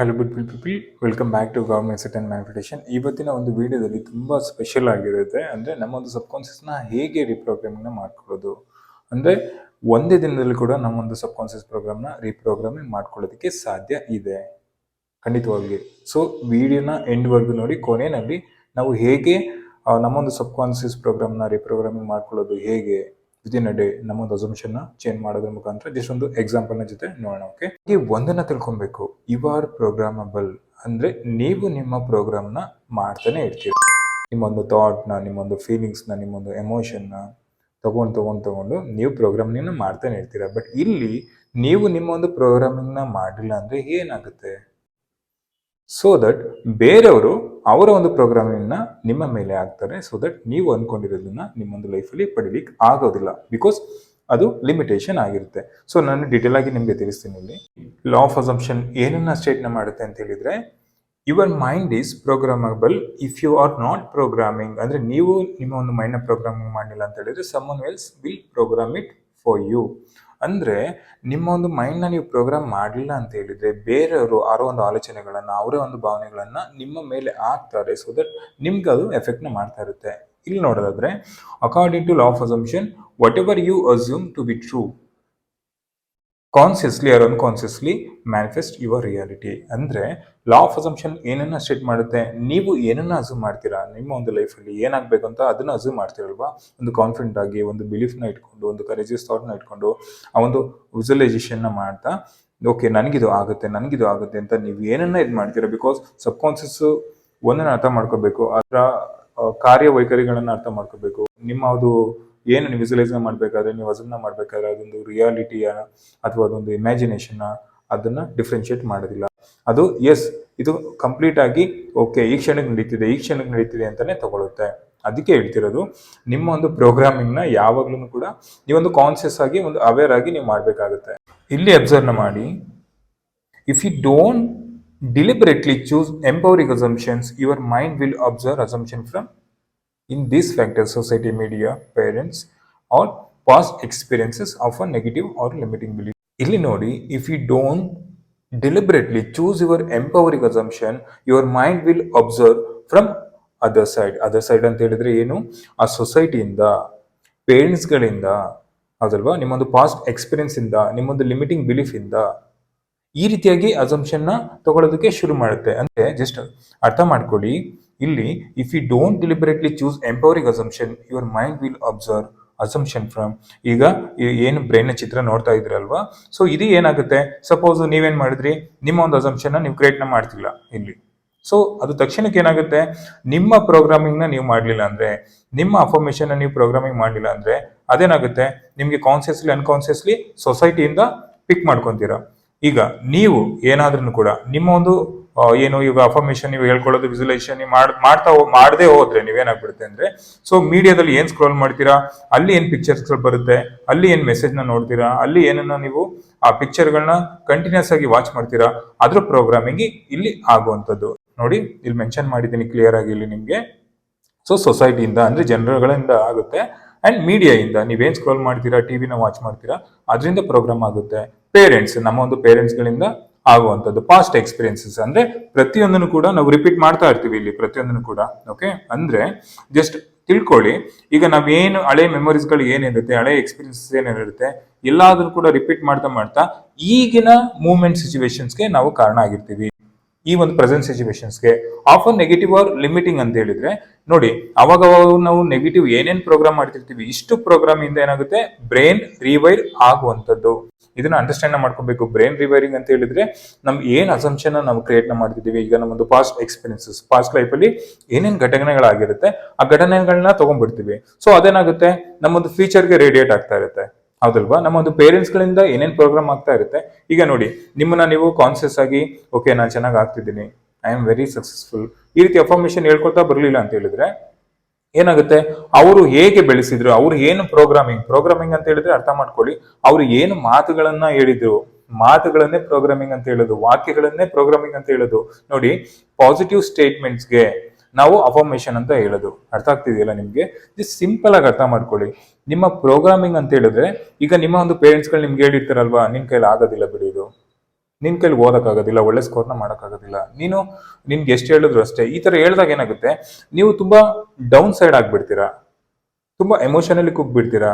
Hello bit people welcome back to government set and manifestation ಇವತ್ತಿನ ಒಂದು ವಿಡಿಯೋದಲ್ಲಿ ತುಂಬ ಸ್ಪೆಷಲ್ ಆಗಿರುತ್ತೆ. ಅಂದರೆ ನಮ್ಮ ಒಂದು ಸಬ್ಕಾನ್ಷಿಯಸ್ನ ಹೇಗೆ ರೀಪ್ರೋಗ್ರಾಮಿಂಗ್ನ ಮಾಡ್ಕೊಳ್ಳೋದು? ಅಂದರೆ ಒಂದೇ ದಿನದಲ್ಲಿ ಕೂಡ ನಮ್ಮ ಒಂದು ಸಬ್ಕಾನ್ಷಿಯಸ್ ಪ್ರೋಗ್ರಾಮ್ನ ರೀಪ್ರೋಗ್ರಾಮಿಂಗ್ ಮಾಡ್ಕೊಳ್ಳೋದಕ್ಕೆ ಸಾಧ್ಯ ಇದೆ. ಖಂಡಿತವಾಗಿ. ಸೊ ವಿಡಿಯೋನ ಎಂಡ್ವರೆಗೂ ನೋಡಿ, ಕೊನೆಯಲ್ಲಿ ನಾವು ಹೇಗೆ ನಮ್ಮೊಂದು ಸಬ್ಕಾನ್ಷಿಯಸ್ ಪ್ರೋಗ್ರಾಮ್ನ ರೀಪ್ರೋಗ್ರಾಮಿಂಗ್ ಮಾಡ್ಕೊಳ್ಳೋದು ಹೇಗೆ? ವಿದಿನ್ ಅ ಡೇ ನಮ್ಮೊಂದು ಅಸಂಪ್ಷನ್ನ ಚೇಂಜ್ ಮಾಡೋದ್ರ ಮುಖಾಂತರ ಜಸ್ಟ್ ಒಂದು ಎಕ್ಸಾಂಪಲ್ನ ಜೊತೆ ನೋಡೋಣ ಓಕೆ ಈ ಒಂದನ್ನ ತಿಳ್ಕೊಬೇಕು. ಯು ಆರ್ ಪ್ರೋಗ್ರಾಮಬಲ್ ಅಂದ್ರೆ ನೀವು ನಿಮ್ಮ ಪ್ರೋಗ್ರಾಮ್ನ ಮಾಡ್ತಾನೆ ಇರ್ತೀರಿ. ನಿಮ್ಮೊಂದು ಥಾಟ್ನ ನಿಮ್ಮೊಂದು ಫೀಲಿಂಗ್ಸ್ನ ನಿಮ್ಮೊಂದು ಎಮೋಷನ್ನ ತಗೊಂಡು ತಗೊಂಡು ತಗೊಂಡು ನೀವು ಪ್ರೋಗ್ರಾಮಿಂಗ್ನ ಮಾಡ್ತಾನೆ ಇರ್ತೀರ. ಬಟ್ ಇಲ್ಲಿ ನೀವು ನಿಮ್ಮ ಒಂದು ಪ್ರೋಗ್ರಾಮಿಂಗ್ನ ಮಾಡಿಲ್ಲ ಅಂದ್ರೆ ಏನಾಗುತ್ತೆ? ಸೊ ದಟ್ ಬೇರೆಯವರು ಅವರ ಒಂದು ಪ್ರೋಗ್ರಾಮಿಂಗ್ನ ನಿಮ್ಮ ಮೇಲೆ ಹಾಕ್ತಾರೆ ಸೊ ದಟ್ ನೀವು ಅಂದ್ಕೊಂಡಿರೋದನ್ನ ನಿಮ್ಮೊಂದು ಲೈಫಲ್ಲಿ ಪಡಿಲಿಕ್ಕೆ ಆಗೋದಿಲ್ಲ ಬಿಕಾಸ್ ಅದು ಲಿಮಿಟೇಷನ್ ಆಗಿರುತ್ತೆ. ಸೊ ನಾನು ಡೀಟೇಲ್ ಆಗಿ ನಿಮಗೆ ತಿಳಿಸ್ತೀನಿ ಇಲ್ಲಿ. ಲಾ ಆಫ್ ಅಸಂಪ್ಷನ್ ಏನನ್ನ ಸ್ಟೇಟ್ನ ಮಾಡುತ್ತೆ ಅಂತ ಹೇಳಿದ್ರೆ your mind is programmable if you are not programming ಅಂದ್ರೆ ನೀವು ನಿಮ್ಮ ಒಂದು ಮೈಂಡ್ನ ಪ್ರೋಗ್ರಾಮಿಂಗ್ ಮಾಡಿಲ್ಲ ಅಂತ ಹೇಳಿದ್ರೆ someone else will program it for you ಅಂದ್ರೆ ನಿಮ್ಮ ಒಂದು ಮೈಂಡ್ನ ನೀವು ಪ್ರೋಗ್ರಾಮ್ ಮಾಡಲಿಲ್ಲ ಅಂತ ಹೇಳಿದ್ರೆ ಬೇರೆಯವರು ಆರೋ ಒಂದು ಆಲೋಚನೆಗಳನ್ನು, ಅವರೇ ಒಂದು ಭಾವನೆಗಳನ್ನು ನಿಮ್ಮ ಮೇಲೆ ಹಾಕ್ತಾರೆ ಸೊ ದಟ್ ನಿಮ್ಗೆ ಅದು ಎಫೆಕ್ಟ್ನ ಮಾಡ್ತಾ ಇರುತ್ತೆ. ಇಲ್ಲಿ ನೋಡೋದಾದ್ರೆ according to law of assumption whatever you assume to be true consciously or unconsciously manifest your reality ಅಂದರೆ ಲಾ ಆಫ್ ಅಸಂಪ್ಷನ್ ಏನನ್ನ ಸ್ಟೇಟ್ ಮಾಡುತ್ತೆ, ನೀವು ಏನನ್ನ ಅಸ್ಯೂಮ್ ಮಾಡ್ತೀರಾ, ನಿಮ್ಮ ಒಂದು ಲೈಫಲ್ಲಿ ಏನಾಗಬೇಕು ಅಂತ ಅದನ್ನ ಅಸ್ಯೂಮ್ ಮಾಡ್ತೀರಲ್ವಾ? ಒಂದು ಕಾನ್ಫಿಡೆಂಟ್ ಆಗಿ, ಒಂದು ಬಿಲೀಫ್ನ ಇಟ್ಕೊಂಡು, ಒಂದು ಕರೇಜಿಯಸ್ ಥಾಟ್ನ ಇಟ್ಕೊಂಡು, ಆ ಒಂದು ವಿಜುವಲೈಸೇಷನ್ನ ಮಾಡ್ತಾ ಓಕೆ ನನಗಿದು ಆಗುತ್ತೆ ನನಗಿದು ಆಗುತ್ತೆ ಅಂತ ನೀವು ಏನನ್ನ ಇದು ಮಾಡ್ತೀರಾ? ಬಿಕಾಸ್ ಸಬ್ಕಾನ್ಸಿಯಸ್ ಒಂದನ್ನು ಅರ್ಥ ಮಾಡ್ಕೋಬೇಕು, ಅದರ ಕಾರ್ಯವೈಖರಿಗಳನ್ನ ಅರ್ಥ ಮಾಡ್ಕೋಬೇಕು. ನಿಮ್ಮ ಅದು ಏನು ನೀವು ವಿಜುವಲೈಸ್ ಮಾಡಬೇಕಾದ್ರೆ, ನೀವು ಅದನ್ನ ಮಾಡಬೇಕಾದ್ರೆ ಅದೊಂದು ರಿಯಾಲಿಟಿಯ ಅಥವಾ ಅದೊಂದು ಇಮ್ಯಾಜಿನೇಷನ್ನ ಅದನ್ನ ಡಿಫ್ರೆನ್ಷಿಯೇಟ್ ಮಾಡೋದಿಲ್ಲ. ಅದು ಎಸ್ ಇದು ಕಂಪ್ಲೀಟ್ ಆಗಿ ಓಕೆ ಈ ಕ್ಷಣಕ್ಕೆ ನಡೀತಿದೆ, ಈ ಕ್ಷಣಕ್ಕೆ ನಡೀತಿದೆ ಅಂತಾನೆ ತಗೊಳುತ್ತೆ. ಅದಕ್ಕೆ ಹೇಳ್ತಿರೋದು, ನಿಮ್ಮ ಒಂದು ಪ್ರೋಗ್ರಾಮಿಂಗ್ನ ಯಾವಾಗಲೂ ಕೂಡ ನೀವೊಂದು ಕಾನ್ಸಿಯಸ್ ಆಗಿ, ಒಂದು ಅವೇರ್ ಆಗಿ ನೀವು ಮಾಡಬೇಕಾಗುತ್ತೆ. ಇಲ್ಲಿ ಅಬ್ಸರ್ವ್ನ ಮಾಡಿ if you don't deliberately choose empowering assumptions your mind will observe assumption from in these factors society, media, parents, or past experiences of a negative or limiting belief. ಇಲ್ಲಿ ನೋಡಿ if you don't deliberately choose your empowering assumption your mind will observe from other side other side ಅಂತ ಹೇಳಿದ್ರೆ ಏನು? ಆ ಸೊಸೈಟಿಯಿಂದ ಪೇರೆಂಟ್ಸ್ಗಳಿಂದ ಅದಲ್ವಾ ನಿಮ್ಮೊಂದು past experience ಇಂದ ನಿಮ್ಮೊಂದು limiting belief ಇಂದ ಈ ರೀತಿಯಾಗಿ ಅಸಂಪ್ಷನ್ನ ತಗೊಳ್ಳೋದಕ್ಕೆ ಶುರು ಮಾಡುತ್ತೆ. ಅಂದ್ರೆ ಜಸ್ಟ್ ಅರ್ಥ ಮಾಡ್ಕೊಳ್ಳಿ ಇಲ್ಲಿ if you don't deliberately choose empowering assumption your mind will observe assumption from ಈಗ ಏನು ಬ್ರೈನ್ ಚಿತ್ರ ನೋಡ್ತಾ ಇದ್ರಲ್ವಾ ಸೊ ಇದು ಏನಾಗುತ್ತೆ? ಸಪೋಸ್ ನೀವೇನ್ ಮಾಡಿದ್ರಿ? ನಿಮ್ಮ ಒಂದು ಅಸಂಪ್ಷನ್ ನೀವು ಕ್ರಿಯೇಟ್ ಮಾಡ್ತಿಲ್ಲ ಇಲ್ಲಿ. ಸೊ ಅದು ತಕ್ಷಣಕ್ಕೆ ಏನಾಗುತ್ತೆ? ನಿಮ್ಮ ಪ್ರೋಗ್ರಾಮಿಂಗ್ನ ನೀವು ಮಾಡಲಿಲ್ಲ ಅಂದ್ರೆ, ನಿಮ್ಮ ಅಫರ್ಮೇಷನ್ನ ನೀವು ಪ್ರೋಗ್ರಾಮಿಂಗ್ ಮಾಡಲಿಲ್ಲ ಅಂದ್ರೆ, ಅದೇನಾಗುತ್ತೆ? ನಿಮಗೆ ಕಾನ್ಸಿಯಸ್ಲಿ ಅನ್ಕಾನ್ಸಿಯಸ್ಲಿ ಸೊಸೈಟಿಯಿಂದ ಪಿಕ್ ಮಾಡ್ಕೊಂತೀರಾ. ಈಗ, ನೀವು ಏನಾದ್ರೂ ಕೂಡ, ನಿಮ್ಮ ಒಂದು ಏನು ಈಗ ಅಫರ್ಮೇಶನ್ ನೀವು ಹೇಳ್ಕೊಳ್ಳೋದು ವಿಸುಲೈಸೇಷನ್ ನೀವು ಮಾಡ್, ಮಾಡ್ತಾ ಮಾಡದೆ ಹೋದ್ರೆ ನೀವೇನಾಗ್ಬಿಡುತ್ತೆ ಅಂದ್ರೆ ಸೊ ಮೀಡಿಯಾದಲ್ಲಿ ಏನ್ ಸ್ಕ್ರೋಲ್ ಮಾಡ್ತೀರಾ? ಅಲ್ಲಿ ಏನ್ ಪಿಕ್ಚರ್ಸ್ ಬರುತ್ತೆ? ಅಲ್ಲಿ ಏನ್ ಮೆಸೇಜ್ನ ನೋಡ್ತೀರಾ? ಅಲ್ಲಿ ಏನನ್ನ ನೀವು ಆ ಪಿಕ್ಚರ್ಗಳನ್ನ ಕಂಟಿನ್ಯೂಸ್ ಆಗಿ ವಾಚ್ ಮಾಡ್ತೀರಾ? ಅದ್ರ ಪ್ರೋಗ್ರಾಮಿಂಗ್ ಇಲ್ಲಿ ಆಗುವಂಥದ್ದು. ನೋಡಿ, ಇಲ್ಲಿ ಮೆನ್ಷನ್ ಮಾಡಿದ್ದೀನಿ ಕ್ಲಿಯರ್ ಆಗಿ ಇಲ್ಲಿ ನಿಮ್ಗೆ. ಸೊ ಸೊಸೈಟಿಯಿಂದ ಅಂದ್ರೆ ಜನರುಗಳಿಂದ ಆಗುತ್ತೆ. ಅಂಡ್ ಮೀಡಿಯಾಯಿಂದ ನೀವೇನ್ ಸ್ಕ್ರೋಲ್ ಮಾಡ್ತೀರಾ? ಟಿವಿನ ವಾಚ್ ಮಾಡ್ತೀರಾ? ಅದರಿಂದ ಪ್ರೋಗ್ರಾಮ್ ಆಗುತ್ತೆ. ಪೇರೆಂಟ್ಸ್ ನಮ್ಮ ಒಂದು ಪೇರೆಂಟ್ಸ್ಗಳಿಂದ ಆಗುವಂಥದ್ದು. ಪಾಸ್ಟ್ ಎಕ್ಸ್ಪೀರಿಯನ್ಸಸ್ ಅಂದ್ರೆ ಪ್ರತಿಯೊಂದನ್ನು ಕೂಡ ನಾವು ರಿಪೀಟ್ ಮಾಡ್ತಾ ಇರ್ತೀವಿ ಇಲ್ಲಿ, ಪ್ರತಿಯೊಂದನ್ನು ಕೂಡ ಓಕೆ ಅಂದ್ರೆ ಜಸ್ಟ್ ತಿಳ್ಕೊಳ್ಳಿ, ಈಗ ನಾವೇನು ಹಳೆ ಮೆಮೊರೀಸ್ಗಳು ಏನಿರುತ್ತೆ, ಹಳೆ ಎಕ್ಸ್ಪೀರಿಯನ್ಸಸ್ ಏನಿರುತ್ತೆ, ಎಲ್ಲಾದ್ರೂ ಕೂಡ ರಿಪೀಟ್ ಮಾಡ್ತಾ ಮಾಡ್ತಾ ಈಗಿನ ಮೂಮೆಂಟ್ ಸಿಚುವೇಶನ್ಸ್ಗೆ ನಾವು ಕಾರಣ ಆಗಿರ್ತೀವಿ. ಈ ಒಂದು ಪ್ರೆಸೆಂಟ್ ಸಿಚುವೇಶನ್ಸ್ಗೆ ಆಫರ್ ನೆಗೆಟಿವ್ ಆರ್ ಲಿಮಿಟಿಂಗ್ ಅಂತ ಹೇಳಿದ್ರೆ, ನೋಡಿ ಅವಾಗ ನಾವು ನೆಗೆಟಿವ್ ಏನೇನ್ ಪ್ರೋಗ್ರಾಮ್ ಮಾಡ್ತಿರ್ತೀವಿ, ಇಷ್ಟು ಪ್ರೋಗ್ರಾಮ್ ಇಂದ ಏನಾಗುತ್ತೆ? ಬ್ರೈನ್ ರಿವೈರ್ ಆಗುವಂಥದ್ದು. ಇದನ್ನ ಅಂಡರ್ಸ್ಟ್ಯಾಂಡ್ ಮಾಡ್ಕೋಬೇಕು. ಬ್ರೈನ್ ರಿವೈರಿಂಗ್ ಅಂತ ಹೇಳಿದ್ರೆ ನಮ್ ಏನ್ ಅಸಂಪ್ಷನ್ ನಾವು ಕ್ರಿಯೇಟ್ ಮಾಡ್ತಿದ್ದೀವಿ, ಈಗ ನಮ್ಮೊಂದು ಪಾಸ್ಟ್ ಎಕ್ಸ್ಪೀರಿಯನ್ಸಸ್ ಪಾಸ್ಟ್ ಲೈಫ್ ಅಲ್ಲಿ ಏನೇನ್ ಘಟನೆಗಳಾಗಿರುತ್ತೆ, ಆ ಘಟನೆಗಳನ್ನ ತಗೊಂಡ್ಬಿಡ್ತೀವಿ. ಸೊ ಅದೇನಾಗುತ್ತೆ? ನಮ್ಮೊಂದು ಫ್ಯೂಚರ್ಗೆ ರೇಡಿಯೇಟ್ ಆಗ್ತಾ ಇರುತ್ತೆ. ಹೌದಲ್ವಾ? ನಮ್ಮ ಒಂದು ಪೇರೆಂಟ್ಸ್ ಗಳಿಂದ ಏನೇನ್ ಪ್ರೋಗ್ರಾಮ್ ಆಗ್ತಾ ಇರುತ್ತೆ? ಈಗ ನೋಡಿ, ನಿಮ್ಮನ್ನ ನೀವು ಕಾನ್ಸಿಯಸ್ ಆಗಿ ಓಕೆ ನಾನು ಚೆನ್ನಾಗಿ ಆಗ್ತಿದ್ದೀನಿ ಐ ಆಮ್ ವೆರಿ ಸಕ್ಸಸ್ಫುಲ್ ಈ ರೀತಿ ಅಫಾರ್ಮೇಶನ್ ಹೇಳ್ಕೊಳ್ತಾ ಬರಲಿಲ್ಲ ಅಂತ ಹೇಳಿದ್ರೆ ಏನಾಗುತ್ತೆ? ಅವರು ಹೇಗೆ ಬೆಳೆಸಿದ್ರು? ಅವ್ರು ಏನು ಪ್ರೋಗ್ರಾಮಿಂಗ್ ಪ್ರೋಗ್ರಾಮಿಂಗ್ ಅಂತ ಹೇಳಿದ್ರೆ ಅರ್ಥ ಮಾಡ್ಕೊಳ್ಳಿ. ಅವ್ರು ಏನು ಮಾತುಗಳನ್ನ ಹೇಳಿದ್ರು? ಮಾತುಗಳನ್ನೇ ಪ್ರೋಗ್ರಾಮಿಂಗ್ ಅಂತ ಹೇಳೋದು. ವಾಕ್ಯಗಳನ್ನೇ ಪ್ರೋಗ್ರಾಮಿಂಗ್ ಅಂತ ಹೇಳೋದು. ನೋಡಿ ಪಾಸಿಟಿವ್ ಸ್ಟೇಟ್ಮೆಂಟ್ಸ್ಗೆ ನಾವು ಅಫರ್ಮೇಶನ್ ಅಂತ ಹೇಳೋದು. ಅರ್ಥ ಆಗ್ತಿದೆಯಲ್ಲ ನಿಮ್ಗೆ? ಜಸ್ಟ್ ಸಿಂಪಲ್ ಆಗಿ ಅರ್ಥ ಮಾಡ್ಕೊಳ್ಳಿ. ನಿಮ್ಮ ಪ್ರೋಗ್ರಾಮಿಂಗ್ ಅಂತ ಹೇಳಿದ್ರೆ, ಈಗ ನಿಮ್ಮ ಒಂದು ಪೇರೆಂಟ್ಸ್ಗಳು ನಿಮ್ಗೆ ಹೇಳಿರ್ತಾರಲ್ವಾ ನಿಮ್ ಕೈಲಿ ಆಗೋದಿಲ್ಲ ಬಿಡಿ. ಇದು ನಿನ್ ಕೈಲಿ ಓದೋಕ್ಕಾಗೋದಿಲ್ಲ, ಒಳ್ಳೆ ಸ್ಕೋರ್ನ ಮಾಡೋಕ್ಕಾಗೋದಿಲ್ಲ. ನೀನು ನಿನ್ಗೆ ಎಷ್ಟು ಹೇಳಿದ್ರು ಅಷ್ಟೇ. ಈ ತರ ಹೇಳಿದಾಗ ಏನಾಗುತ್ತೆ? ನೀವು ತುಂಬಾ ಡೌನ್ ಸೈಡ್ ಆಗ್ಬಿಡ್ತೀರಾ? ತುಂಬಾ ಎಮೋಷನಲಿ ಕುಗ್ಬಿಡ್ತೀರಾ?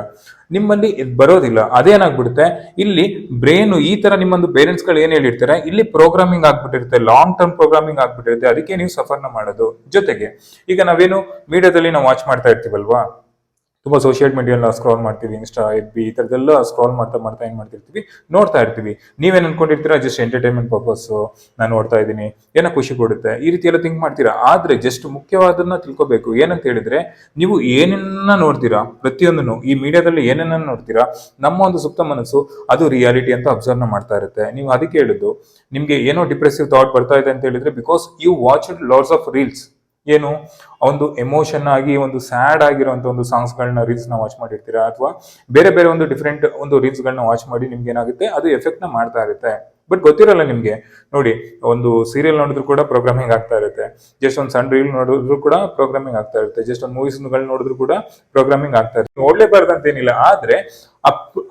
ನಿಮ್ಮಲ್ಲಿ ಇದು ಬರೋದಿಲ್ಲ. ಅದೇನಾಗ್ಬಿಡುತ್ತೆ? ಇಲ್ಲಿ ಬ್ರೈನ್ ಈ ತರ ನಿಮ್ಮೊಂದು ಪೇರೆಂಟ್ಸ್ಗಳು ಏನ್ ಹೇಳಿರ್ತಾರೆ? ಇಲ್ಲಿ ಪ್ರೋಗ್ರಾಮಿಂಗ್ ಆಗ್ಬಿಟ್ಟಿರುತ್ತೆ ಲಾಂಗ್ ಟರ್ಮ್ ಪ್ರೋಗ್ರಾಮಿಂಗ್ ಆಗ್ಬಿಟ್ಟಿರುತ್ತೆ. ಅದಕ್ಕೆ ನೀವು ಸಫರ್ನ ಮಾಡೋದು. ಜೊತೆಗೆ, ಈಗ ನಾವೇನು ಮೀಡಿಯಾದಲ್ಲಿ ನಾವು ವಾಚ್ ಮಾಡ್ತಾ ಇರ್ತೀವಲ್ವಾ? ತುಂಬಾ ಸೋಷಿಯಲ್ ಮೀಡಿಯಾ ಸ್ಕ್ರಾಲ್ ಮಾಡ್ತೀವಿ ಇನ್ಸ್ಟಾ ಎಫ್ ಬಿ ಈ ಥರದ್ದೆಲ್ಲ ಸ್ಕ್ರಾಲ್ ಮಾಡ್ತಾ ಮಾಡ್ತಾ ಏನು ಮಾಡ್ತಿರ್ತೀವಿ? ನೋಡ್ತಾ ಇರ್ತೀವಿ. ನೀವೇನ್ ಅನ್ಕೊಂಡಿರ್ತೀರಾ? ಜಸ್ಟ್ ಎಂಟರ್ಟೈನ್ಮೆಂಟ್ ಪರ್ಪಸ್ ನಾನು ನೋಡ್ತಾ ಇದ್ದೀನಿ. ಏನೋ ಖುಷಿ ಕೊಡುತ್ತೆ. ಈ ರೀತಿ ಎಲ್ಲ ಥಿಂಕ್ ಮಾಡ್ತೀರಾ? ಆದ್ರೆ ಜಸ್ಟ್ ಮುಖ್ಯವಾದನ್ನ ತಿಳ್ಕೊಬೇಕು. ಏನಂತ ಹೇಳಿದ್ರೆ, ನೀವು ಏನನ್ನ ನೋಡ್ತೀರಾ? ಪ್ರತಿಯೊಂದನ್ನು, ಈ ಮೀಡಿಯಾದಲ್ಲಿ ಏನನ್ನ ನೋಡ್ತೀರಾ? ನಮ್ಮ ಒಂದು ಸುಪ್ತ ಮನಸ್ಸು ಅದು ರಿಯಾಲಿಟಿ ಅಂತ ಅಬ್ಸರ್ವ್ ಮಾಡ್ತಾ ಇರುತ್ತೆ. ನೀವು ಅದಕ್ಕೆ ಹೇಳಿದ್ದು, ನಿಮ್ಗೆ ಏನೋ ಡಿಪ್ರೆಸಿವ್ ಥಾಟ್ ಬರ್ತಾ ಇದೆ ಅಂತ ಹೇಳಿದ್ರೆ because you watch lots of reels ಏನು? ಒಂದು ಎಮೋಷನ್ ಆಗಿ, ಒಂದು ಸ್ಯಾಡ್ ಆಗಿರುವಂತ ಒಂದು ಸಾಂಗ್ಸ್ ಗಳನ್ನ ರೀಲ್ಸ್ನ ವಾಚ್ ಮಾಡಿರ್ತೀರಾ? ಅಥವಾ ಬೇರೆ ಬೇರೆ ಒಂದು ಡಿಫ್ರೆಂಟ್ ಒಂದು ರೀಲ್ಸ್ ಗಳನ್ನ ವಾಚ್ ಮಾಡಿ ನಿಮ್ಗೆ ಏನಾಗುತ್ತೆ? ಅದು ಎಫೆಕ್ಟ್ನ ಮಾಡ್ತಾ ಇರುತ್ತೆ. ಬಟ್ ಗೊತ್ತಿರಲ್ಲ ನಿಮ್ಗೆ. ನೋಡಿ, ಒಂದು ಸೀರಿಯಲ್ ನೋಡಿದ್ರು ಕೂಡ ಪ್ರೋಗ್ರಾಮಿಂಗ್ ಆಗ್ತಾ ಇರುತ್ತೆ. ಜಸ್ಟ್ ಒಂದು ಸಣ್ಣ ರೀಲ್ ನೋಡಿದ್ರು ಕೂಡ ಪ್ರೋಗ್ರಾಮಿಂಗ್ ಆಗ್ತಾ ಇರುತ್ತೆ. ಜಸ್ಟ್ ಒಂದು ಮೂವೀಸ್ ನೋಡಿದ್ರು ಕೂಡ ಪ್ರೋಗ್ರಾಮಿಂಗ್ ಆಗ್ತಾ ಇರುತ್ತೆ. ನೋಡ್ಲೇಬಾರ್ದು ಏನಿಲ್ಲ ಆದ್ರೆ,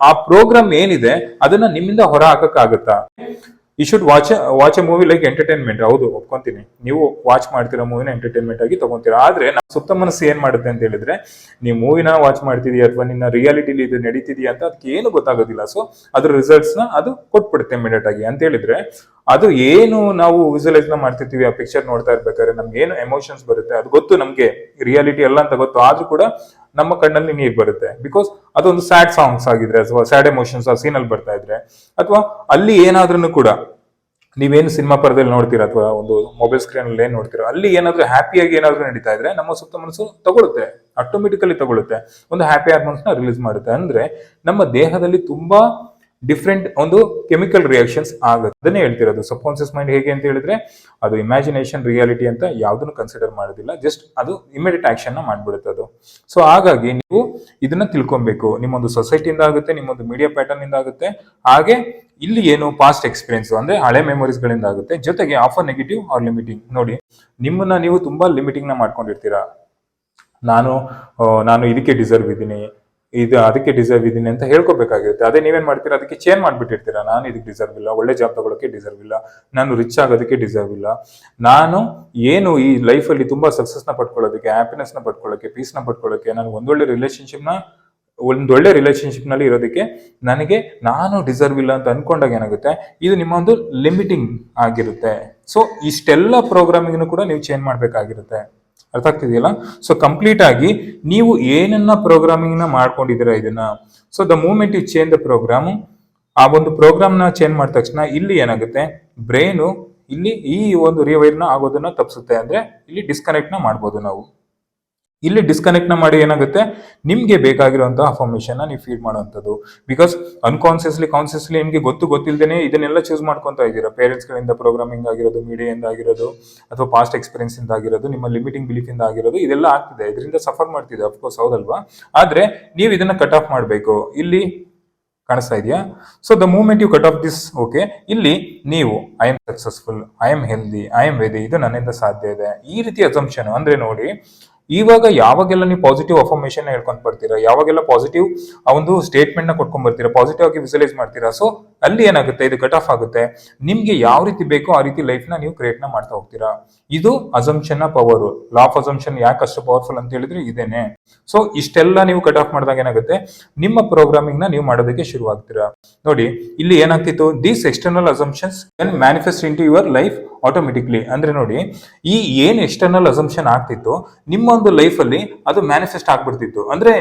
ಆ ಪ್ರೋಗ್ರಾಮ್ ಏನಿದೆ, ಅದನ್ನ ನಿಮ್ಮಿಂದ ಹೊರ ಹಾಕಕ್ಕಾಗತ್ತಾ? You should watch watch a movie like entertainment ಹೌದು, ಒಪ್ಕೊಂತೀನಿ. ನೀವು ವಾಚ್ ಮಾಡ್ತಿರೋ ಮೂವಿನ ಎಂಟರ್ಟೈನ್ಮೆಂಟ್ ಆಗಿ ತಗೊಂತೀರಾ. ಆದ್ರೆ ನಮ್ಮ ಸುತ್ತ ಮನಸ್ಸು ಏನ್ ಮಾಡುತ್ತೆ ಅಂತ ಹೇಳಿದ್ರೆ ನೀವು ಮೂವಿನ ವಾಚ್ ಮಾಡ್ತಿದೀಯ ಅಥವಾ ನಿನ್ನ ರಿಯಾಲಿಟಿಲಿ ಇದು ನಡೀತಿದೆಯಾ ಅಂತ ಅದಕ್ಕೆ ಏನು ಗೊತ್ತಾಗೋದಿಲ್ಲ. ಸೊ ಅದ್ರ ರಿಸಲ್ಟ್ಸ್ನ ಅದು ಕೊಟ್ಬಿಡುತ್ತೆ ಇಮಿಡಿಯೇಟ್ ಆಗಿ. ಅಂತ ಹೇಳಿದ್ರೆ ಅದು ಏನು ನಾವು ವಿಸುವಲೈಸ್ನ ಮಾಡ್ತಿರ್ತೀವಿ, ಆ ಪಿಕ್ಚರ್ ನೋಡ್ತಾ ಇರ್ಬೇಕಾದ್ರೆ ನಮ್ಗೆ ಏನು ಎಮೋಷನ್ಸ್ ಬರುತ್ತೆ, ಅದು ಗೊತ್ತು ನಮ್ಗೆ ರಿಯಾಲಿಟಿ ಎಲ್ಲ ಅಂತ ಗೊತ್ತು, ಆದ್ರೂ ಕೂಡ ನಮ್ಮ ಕಣ್ಣಲ್ಲಿ ನೀರು ಬರುತ್ತೆ. ಬಿಕಾಸ್ ಅದೊಂದು ಸ್ಯಾಡ್ ಸಾಂಗ್ಸ್ ಆಗಿದ್ರೆ, ಅಥವಾ ಸ್ಯಾಡ್ ಎಮೋಷನ್ಸ್ ಆ ಸೀನಲ್ಲಿ ಬರ್ತಾ ಇದ್ರೆ, ಅಥವಾ ಅಲ್ಲಿ ಏನಾದ್ರೂ ಕೂಡ ನೀವೇನು ಸಿನಿಮಾ ಪರದಲ್ಲಿ ನೋಡ್ತೀರಾ, ಅಥವಾ ಒಂದು ಮೊಬೈಲ್ ಸ್ಕ್ರೀನ್ ಅಲ್ಲಿ ಏನ್ ನೋಡ್ತೀರಾ, ಅಲ್ಲಿ ಏನಾದ್ರೂ ಹ್ಯಾಪಿಯಾಗಿ ಏನಾದ್ರೂ ನಡೀತಾ ಇದ್ರೆ ನಮ್ಮ ಸುತ್ತ ಮನಸ್ಸು ತಗೊಳುತ್ತೆ ಆಟೋಮೆಟಿಕಲಿ ತಗೊಳುತ್ತೆ. ಒಂದು ಹ್ಯಾಪಿ ಹಾರ್ಮೋನ್ಸ್ನ ರಿಲೀಸ್ ಮಾಡುತ್ತೆ. ಅಂದ್ರೆ ನಮ್ಮ ದೇಹದಲ್ಲಿ ತುಂಬಾ ಡಿಫ್ರೆಂಟ್ ಒಂದು ಕೆಮಿಕಲ್ ರಿಯಾಕ್ಷನ್ಸ್ ಆಗುತ್ತೆ. ಅದನ್ನೇ ಹೇಳ್ತಿರೋದು. ಸಬ್ಕಾನ್ಸಿಯಸ್ ಮೈಂಡ್ ಹೇಗೆ ಅಂತ ಹೇಳಿದ್ರೆ, ಅದು ಇಮ್ಯಾಜಿನೇಷನ್ ರಿಯಾಲಿಟಿ ಅಂತ ಯಾವುದನ್ನು ಕನ್ಸಿಡರ್ ಮಾಡೋದಿಲ್ಲ. ಜಸ್ಟ್ ಅದು ಇಮಿಡಿಯೇಟ್ ಆಕ್ಷನ್ನ ಮಾಡ್ಬಿಡುತ್ತೆ ಅದು. ಸೊ ಹಾಗಾಗಿ ನೀವು ಇದನ್ನ ತಿಳ್ಕೊಬೇಕು. ನಿಮ್ಮೊಂದು ಸೊಸೈಟಿಯಿಂದ ಆಗುತ್ತೆ, ನಿಮ್ಮೊಂದು ಮೀಡಿಯಾ ಪ್ಯಾಟರ್ನ್ ಇಂದ ಆಗುತ್ತೆ. ಹಾಗೆ ಇಲ್ಲಿ ಏನು ಪಾಸ್ಟ್ ಎಕ್ಸ್ಪೀರಿಯನ್ಸ್ ಅಂದ್ರೆ ಹಳೆ ಮೆಮೊರೀಸ್ ಗಳಿಂದ ಆಗುತ್ತೆ. ಜೊತೆಗೆ ಆಫರ್ ನೆಗೆಟಿವ್ ಆರ್ ಲಿಮಿಟಿಂಗ್ ನೋಡಿ, ನಿಮ್ಮನ್ನ ನೀವು ತುಂಬಾ ಲಿಮಿಟಿಂಗ್ನ ಮಾಡ್ಕೊಂಡಿರ್ತೀರಾ. ನಾನು ನಾನು ಇದಕ್ಕೆ ಡಿಸರ್ವ್ ಇದ್ದೀನಿ. ಇದು ಅದಕ್ಕೆ ಡಿಸರ್ವ್ ಇದ್ದೀನಿ ಅಂತ ಹೇಳ್ಕೊಬೇಕಾಗಿರುತ್ತೆ. ಅದೇ ನೀವೇನ್ ಮಾಡ್ತೀರಾ? ಅದಕ್ಕೆ ಚೇಂಜ್ ಮಾಡ್ಬಿಟ್ಟಿರ್ತೀರಾ? ನಾನು ಇದಕ್ಕೆ ಡಿಸರ್ವ್ ಇಲ್ಲ. ಒಳ್ಳೆ ಜಾಬ್ ತಗೊಳಕ್ಕೆ ಡಿಸರ್ವ್ ಇಲ್ಲ. ನಾನು ರಿಚ್ ಆಗೋದಕ್ಕೆ ಡಿಸರ್ವ್ ಇಲ್ಲ. ನಾನು ಏನು ಈ ಲೈಫಲ್ಲಿ ತುಂಬಾ ಸಕ್ಸಸ್ನ ಪಡ್ಕೊಳ್ಳೋದಕ್ಕೆ ಹ್ಯಾಪಿನೆಸ್ನ ಪಡ್ಕೊಳ್ಳೋಕೆ ನ ಪಡ್ಕೊಳ್ಳೋಕೆ ನಾನು ಒಂದೊಳ್ಳೆ ರಿಲೇಶನ್ಶಿಪ್ನ ಒಂದೊಳ್ಳೆ ರಿಲೇಶನ್ಶಿಪ್ನಲ್ಲಿ ಇರೋದಕ್ಕೆ ನನಗೆ ನಾನು ಡಿಸರ್ವ್ ಇಲ್ಲ ಅಂತ ಅನ್ಕೊಂಡಾಗ ಏನಾಗುತ್ತೆ? ಇದು ನಿಮ್ಮ ಒಂದು ಲಿಮಿಟಿಂಗ್ ಆಗಿರುತ್ತೆ. ಸೊ ಇಷ್ಟೆಲ್ಲ ಪ್ರೋಗ್ರಾಮಿಂಗ್ ಕೂಡ ನೀವು ಚೇಂಜ್ ಮಾಡ್ಬೇಕಾಗಿರುತ್ತೆ. ಅರ್ಥ ಆಗ್ತಿದೆಯಲ್ಲ? ಸೊ ಕಂಪ್ಲೀಟ್ ಆಗಿ ನೀವು ಏನನ್ನ ಪ್ರೋಗ್ರಾಮಿಂಗ್ನ ಮಾಡ್ಕೊಂಡಿದ್ದೀರಾ ಇದನ್ನ? So the moment you change the program ಆ ಒಂದು ಪ್ರೋಗ್ರಾಮ್ನ ಚೇಂಜ್ ಮಾಡಿದ ತಕ್ಷಣ ಇಲ್ಲಿ ಏನಾಗುತ್ತೆ? ಬ್ರೈನು ಇಲ್ಲಿ ಈ ಒಂದು ರಿವೈರ್ನ ಆಗೋದನ್ನ ತಪ್ಪಿಸುತ್ತೆ. ಅಂದ್ರೆ ಇಲ್ಲಿ ಡಿಸ್ಕನೆಕ್ಟ್ನ ಮಾಡ್ಬೋದು ನಾವು. ಇಲ್ಲಿ ಡಿಸ್ಕನೆಕ್ಟ್ನ ಮಾಡಿ ಏನಾಗುತ್ತೆ? ನಿಮ್ಗೆ ಬೇಕಾಗಿರುವಂತಹ ಫಾರ್ಮೇಶನ್ ನೀವು ಫೀಡ್ ಮಾಡುವಂಥದ್ದು. ಬಿಕಾಸ್ ಅನ್ಕಾನ್ಸಿಯಸ್ಲಿ ಕಾನ್ಸಿಯಸ್ಲಿ ನಿಮ್ಗೆ ಗೊತ್ತು ಗೊತ್ತಿಲ್ಲದೇ ಇದನ್ನೆಲ್ಲ ಚೂಸ್ ಮಾಡ್ಕೊಂತ ಇದ್ದೀರಾ? ಪೇರೆಂಟ್ಸ್ ಗಳಿಂದ ಪ್ರೋಗ್ರಾಮಿಂಗ್ ಆಗಿರೋದು ಮೀಡಿಯಿಂದ ಆಗಿರೋದು, ಅಥವಾ ಪಾಸ್ಟ್ ಎಕ್ಸ್ಪೀರಿಯನ್ಸ್ ಇಂದ ಆಗಿರೋದು, ನಿಮ್ಮ ಲಿಮಿಟಿಂಗ್ ಬಿಲೀಫಿಂದ ಆಗಿರೋದು, ಇದೆಲ್ಲ ಆಗ್ತಿದೆ. ಇದರಿಂದ ಸಫರ್ ಮಾಡ್ತಿದೆ ಅಫ್ಕೋರ್ಸ್ ಹೌದಲ್ವಾ? ಆದ್ರೆ ನೀವು ಇದನ್ನ ಕಟ್ ಆಫ್ ಮಾಡಬೇಕು. ಇಲ್ಲಿ ಕಾಣಿಸ್ತಾ ಇದೆಯಾ? So the moment you cut off this okay ಇಲ್ಲಿ ನೀವು I am successful I am healthy I am wealthy ಇದು ನನ್ನಿಂದ ಸಾಧ್ಯ ಇದೆ. ಈ ರೀತಿ ಅಸಂಪ್ಷನ್ ಅಂದ್ರೆ ನೋಡಿ ಇವಾಗ ಯಾವಾಗೆಲ್ಲ ನೀವು ಪಾಸಿಟಿವ್ ಅಫರ್ಮೇಶನ್ ಹೇಳ್ಕೊಂಡ್ ಬರ್ತೀರಾ? ಯಾವಾಗೆಲ್ಲ ಪಾಸಿಟಿವ್ ಆ ಒಂದು ಸ್ಟೇಟ್ಮೆಂಟ್ನ ಕೊಟ್ಕೊಂಡ್ ಬರ್ತೀರಾ? ಪಾಸಿಟಿವ್ ಆಗಿ ವಿಸಲೈಸ್ ಮಾಡ್ತೀರಾ? ಸೊ ಅಲ್ಲಿ ಏನಾಗುತ್ತೆ? ಇದು ಕಟ್ ಆಫ್ ಆಗುತ್ತೆ. ನಿಮ್ಗೆ ಯಾವ ರೀತಿ ಬೇಕೋ ಆ ರೀತಿ ಲೈಫ್ನ ನೀವು ಕ್ರಿಯೇಟ್ನ ಮಾಡ್ತಾ ಹೋಗ್ತೀರಾ? ಇದು ಅಸಂಪ್ಷನ್ನ ಪವರ್ ಲಾ ಅಸಂಪ್ಷನ್ ಯಾಕೆ ಅಷ್ಟು ಪವರ್ಫುಲ್ ಅಂತ ಹೇಳಿದ್ರೆ ಇದೇನೆ. ಸೊ ಇಷ್ಟೆಲ್ಲ ನೀವು ಕಟ್ ಆಫ್ ಮಾಡಿದಾಗ ಏನಾಗುತ್ತೆ? ನಿಮ್ಮ ಪ್ರೋಗ್ರಾಮಿಂಗ್ನ ನೀವು ಮಾಡೋದಕ್ಕೆ ಶುರು ಆಗ್ತೀರಾ ನೋಡಿ, ಇಲ್ಲಿ ಏನಾಗ್ತಿತ್ತು? These external assumptions can manifest into your life automatically ಅಂದ್ರೆ ನೋಡಿ, ಈ ಏನ್ ಎಕ್ಸ್ಟರ್ನಲ್ ಅಸಂಪ್ಷನ್ ಆಗ್ತಿತ್ತು ನಿಮ್ಮ ಒಂದು ಲೈಫ್ ಅಲ್ಲಿ ಅದು ಮ್ಯಾನಿಫೆಸ್ಟ್ ಆಗ್ಬಿಡ್ತಿತ್ತು. ಅಂದ್ರೆ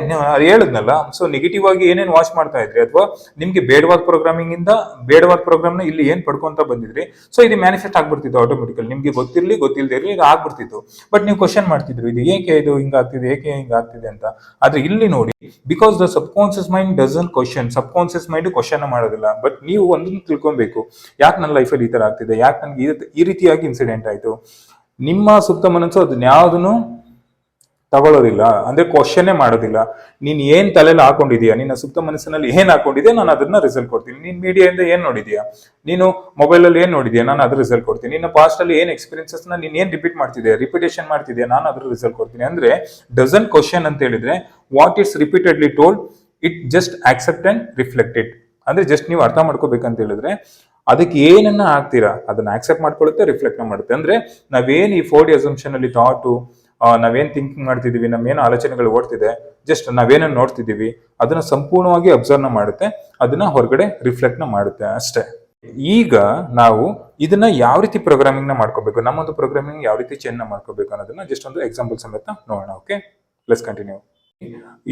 ಹೇಳದ್ನಲ್ಲ ಸೊ ನೆಗೆಟಿವ್ ಆಗಿ ಏನೇನು ವಾಚ್ ಮಾಡ್ತಾ ಇದ್ರಿ, ಅಥವಾ ನಿಮ್ಗೆ ಬೇಡವಾದ ಪ್ರೋಗ್ರಾಮಿಂಗ್ ಇಂದ ಬೇಡವಾದ ಪ್ರೋಗ್ರಾಮ್ನ ಇಲ್ಲಿ ಏನ್ ಪಡ್ಕೊಂತ ಬಂದಿದ್ರಿ ಸೊ ಇದು ಮ್ಯಾನಿಫೆಸ್ಟ್ ಆಗ್ಬಿಡ್ತಿತ್ತು ಆಟೋಮೆಟಿಕಲ್ ನಿಮ್ಗೆ ಗೊತ್ತಿರ್ಲಿ ಗೊತ್ತಿಲ್ಲದೆ ಇರಲಿ, ಈಗ ಆಗ್ಬಿಡ್ತಿತ್ತು. ಬಟ್ ನೀವು ಕ್ವಶನ್ ಮಾಡ್ತಿದ್ರು, ಇದು ಏಕೆ ಇದು ಹಿಂಗಾಗ್ತಿದೆ ಏಕೆ ಹಿಂಗಾಗ್ತಿದೆ ಅಂತ. ಆದ್ರೆ ಇಲ್ಲಿ ನೋಡಿ because the subconscious mind doesn't question subconscious mind question ಮಾಡೋದಿಲ್ಲ. ಬಟ್ ನೀವು ಒಂದನ್ನು ತಿಳ್ಕೊಬೇಕು, ಯಾಕೆ ನನ್ನ ಲೈಫಲ್ಲಿ ಈ ತರ ಆಗ್ತಿದೆ, ಯಾಕೆ ನನಗೆ ಈ ರೀತಿಯಾಗಿ ಇನ್ಸಿಡೆಂಟ್ ಆಯ್ತು. ನಿಮ್ಮ ಸುತ್ತ ಮನಸ್ಸು ಅದನ್ನ ಯಾವ್ದನ್ನು ತಗೊಳ್ಳೋದಿಲ್ಲ ಅಂದ್ರೆ ಕ್ವಶನ್ನೇ ಮಾಡೋದಿಲ್ಲ. ನೀನ್ ಏನ್ ತಲೆಯಲ್ಲಿ ಹಾಕೊಂಡಿದ್ಯಾ? ನಿನ್ನ ಸುತ್ತ ಮನಸ್ಸಿನಲ್ಲಿ ಏನ್ ಹಾಕೊಂಡಿದ್ಯಾ? ನಾನು ಅದನ್ನ ರಿಸಲ್ಟ್ ಕೊಡ್ತೀನಿ. ನೀನ್ ಮೀಡಿಯಾದಿಂದ ಏನ್ ನೋಡಿದ್ಯಾ? ನೀನು ಮೊಬೈಲ್ ಅಲ್ಲಿ ಏನ್ ನೋಡಿದ್ಯಾ? ನಾನು ಅದ್ರ ರಿಸಲ್ಟ್ ಕೊಡ್ತೀನಿ. ನಿನ್ನ ಪಾಸ್ಟ್ ಅಲ್ಲಿ ಏನ್ ಎಕ್ಸ್ಪೀರಿಯನ್ಸಸ್ನ ನೀನ್ ಏನ್ ರಿಪೀಟ್ ಮಾಡ್ತಿದ್ಯಾ? ರಿಪಿಟೇಷನ್ ಮಾಡ್ತಿದ್ಯಾ? ನಾನು ಅದ್ರ ರಿಸಲ್ಟ್ ಕೊಡ್ತೀನಿ. ಅಂದ್ರೆ ಡಜನ್ ಕ್ವಶನ್ ಅಂತ ಹೇಳಿದ್ರೆ what it's repeatedly told it just accept and reflected ಅಂದ್ರೆ ಜಸ್ಟ್ ನೀವು ಅರ್ಥ ಮಾಡ್ಕೋಬೇಕಂತ ಹೇಳಿದ್ರೆ ಅದಕ್ಕೆ ಏನನ್ನ ಹಾಕ್ತೀರಾ? ಅದನ್ನ ಆಕ್ಸೆಪ್ಟ್ ಮಾಡ್ಕೊಳ್ಳುತ್ತೆ ರಿಫ್ಲೆಕ್ಟ್ ಮಾಡುತ್ತೆ. ಅಂದ್ರೆ ನಾವೇನ್ ಈ ಫೋರ್ ಡಿ ಅಸಂಪ್ಷನ್ ಅಲ್ಲಿ ಥಾಟು ನಾವೇನ್ ಥಿಂಕಿಂಗ್ ಮಾಡ್ತಿದೀವಿ, ನಮ್ಮೇನು ಆಲೋಚನೆಗಳು ಓಡ್ತಿದೆ ಜಸ್ಟ್ ನಾವೇನನ್ನ ನೋಡ್ತಿದೀವಿ, ಅದನ್ನ ಸಂಪೂರ್ಣವಾಗಿ ಅಬ್ಸರ್ವ್ ಮಾಡುತ್ತೆ, ಅದನ್ನ ಹೊರಗಡೆ ರಿಫ್ಲೆಕ್ಟ್ನ ಮಾಡುತ್ತೆ ಅಷ್ಟೇ. ಈಗ ನಾವು ಇದನ್ನ ಯಾವ ರೀತಿ ಪ್ರೋಗ್ರಾಮಿಂಗ್ನ ಮಾಡ್ಕೋಬೇಕು, ನಮ್ಮೊಂದು ಪ್ರೋಗ್ರಾಮಿಂಗ್ ಯಾವ ರೀತಿ ಚೇಂಜ್ನ ಮಾಡ್ಕೋಬೇಕು ಅನ್ನೋದನ್ನ ಜಸ್ಟ್ ಒಂದು ಎಕ್ಸಾಂಪಲ್ ಸಮೇತ ನೋಡೋಣ ಓಕೆ ಲೆಸ್ ಕಂಟಿನ್ಯೂ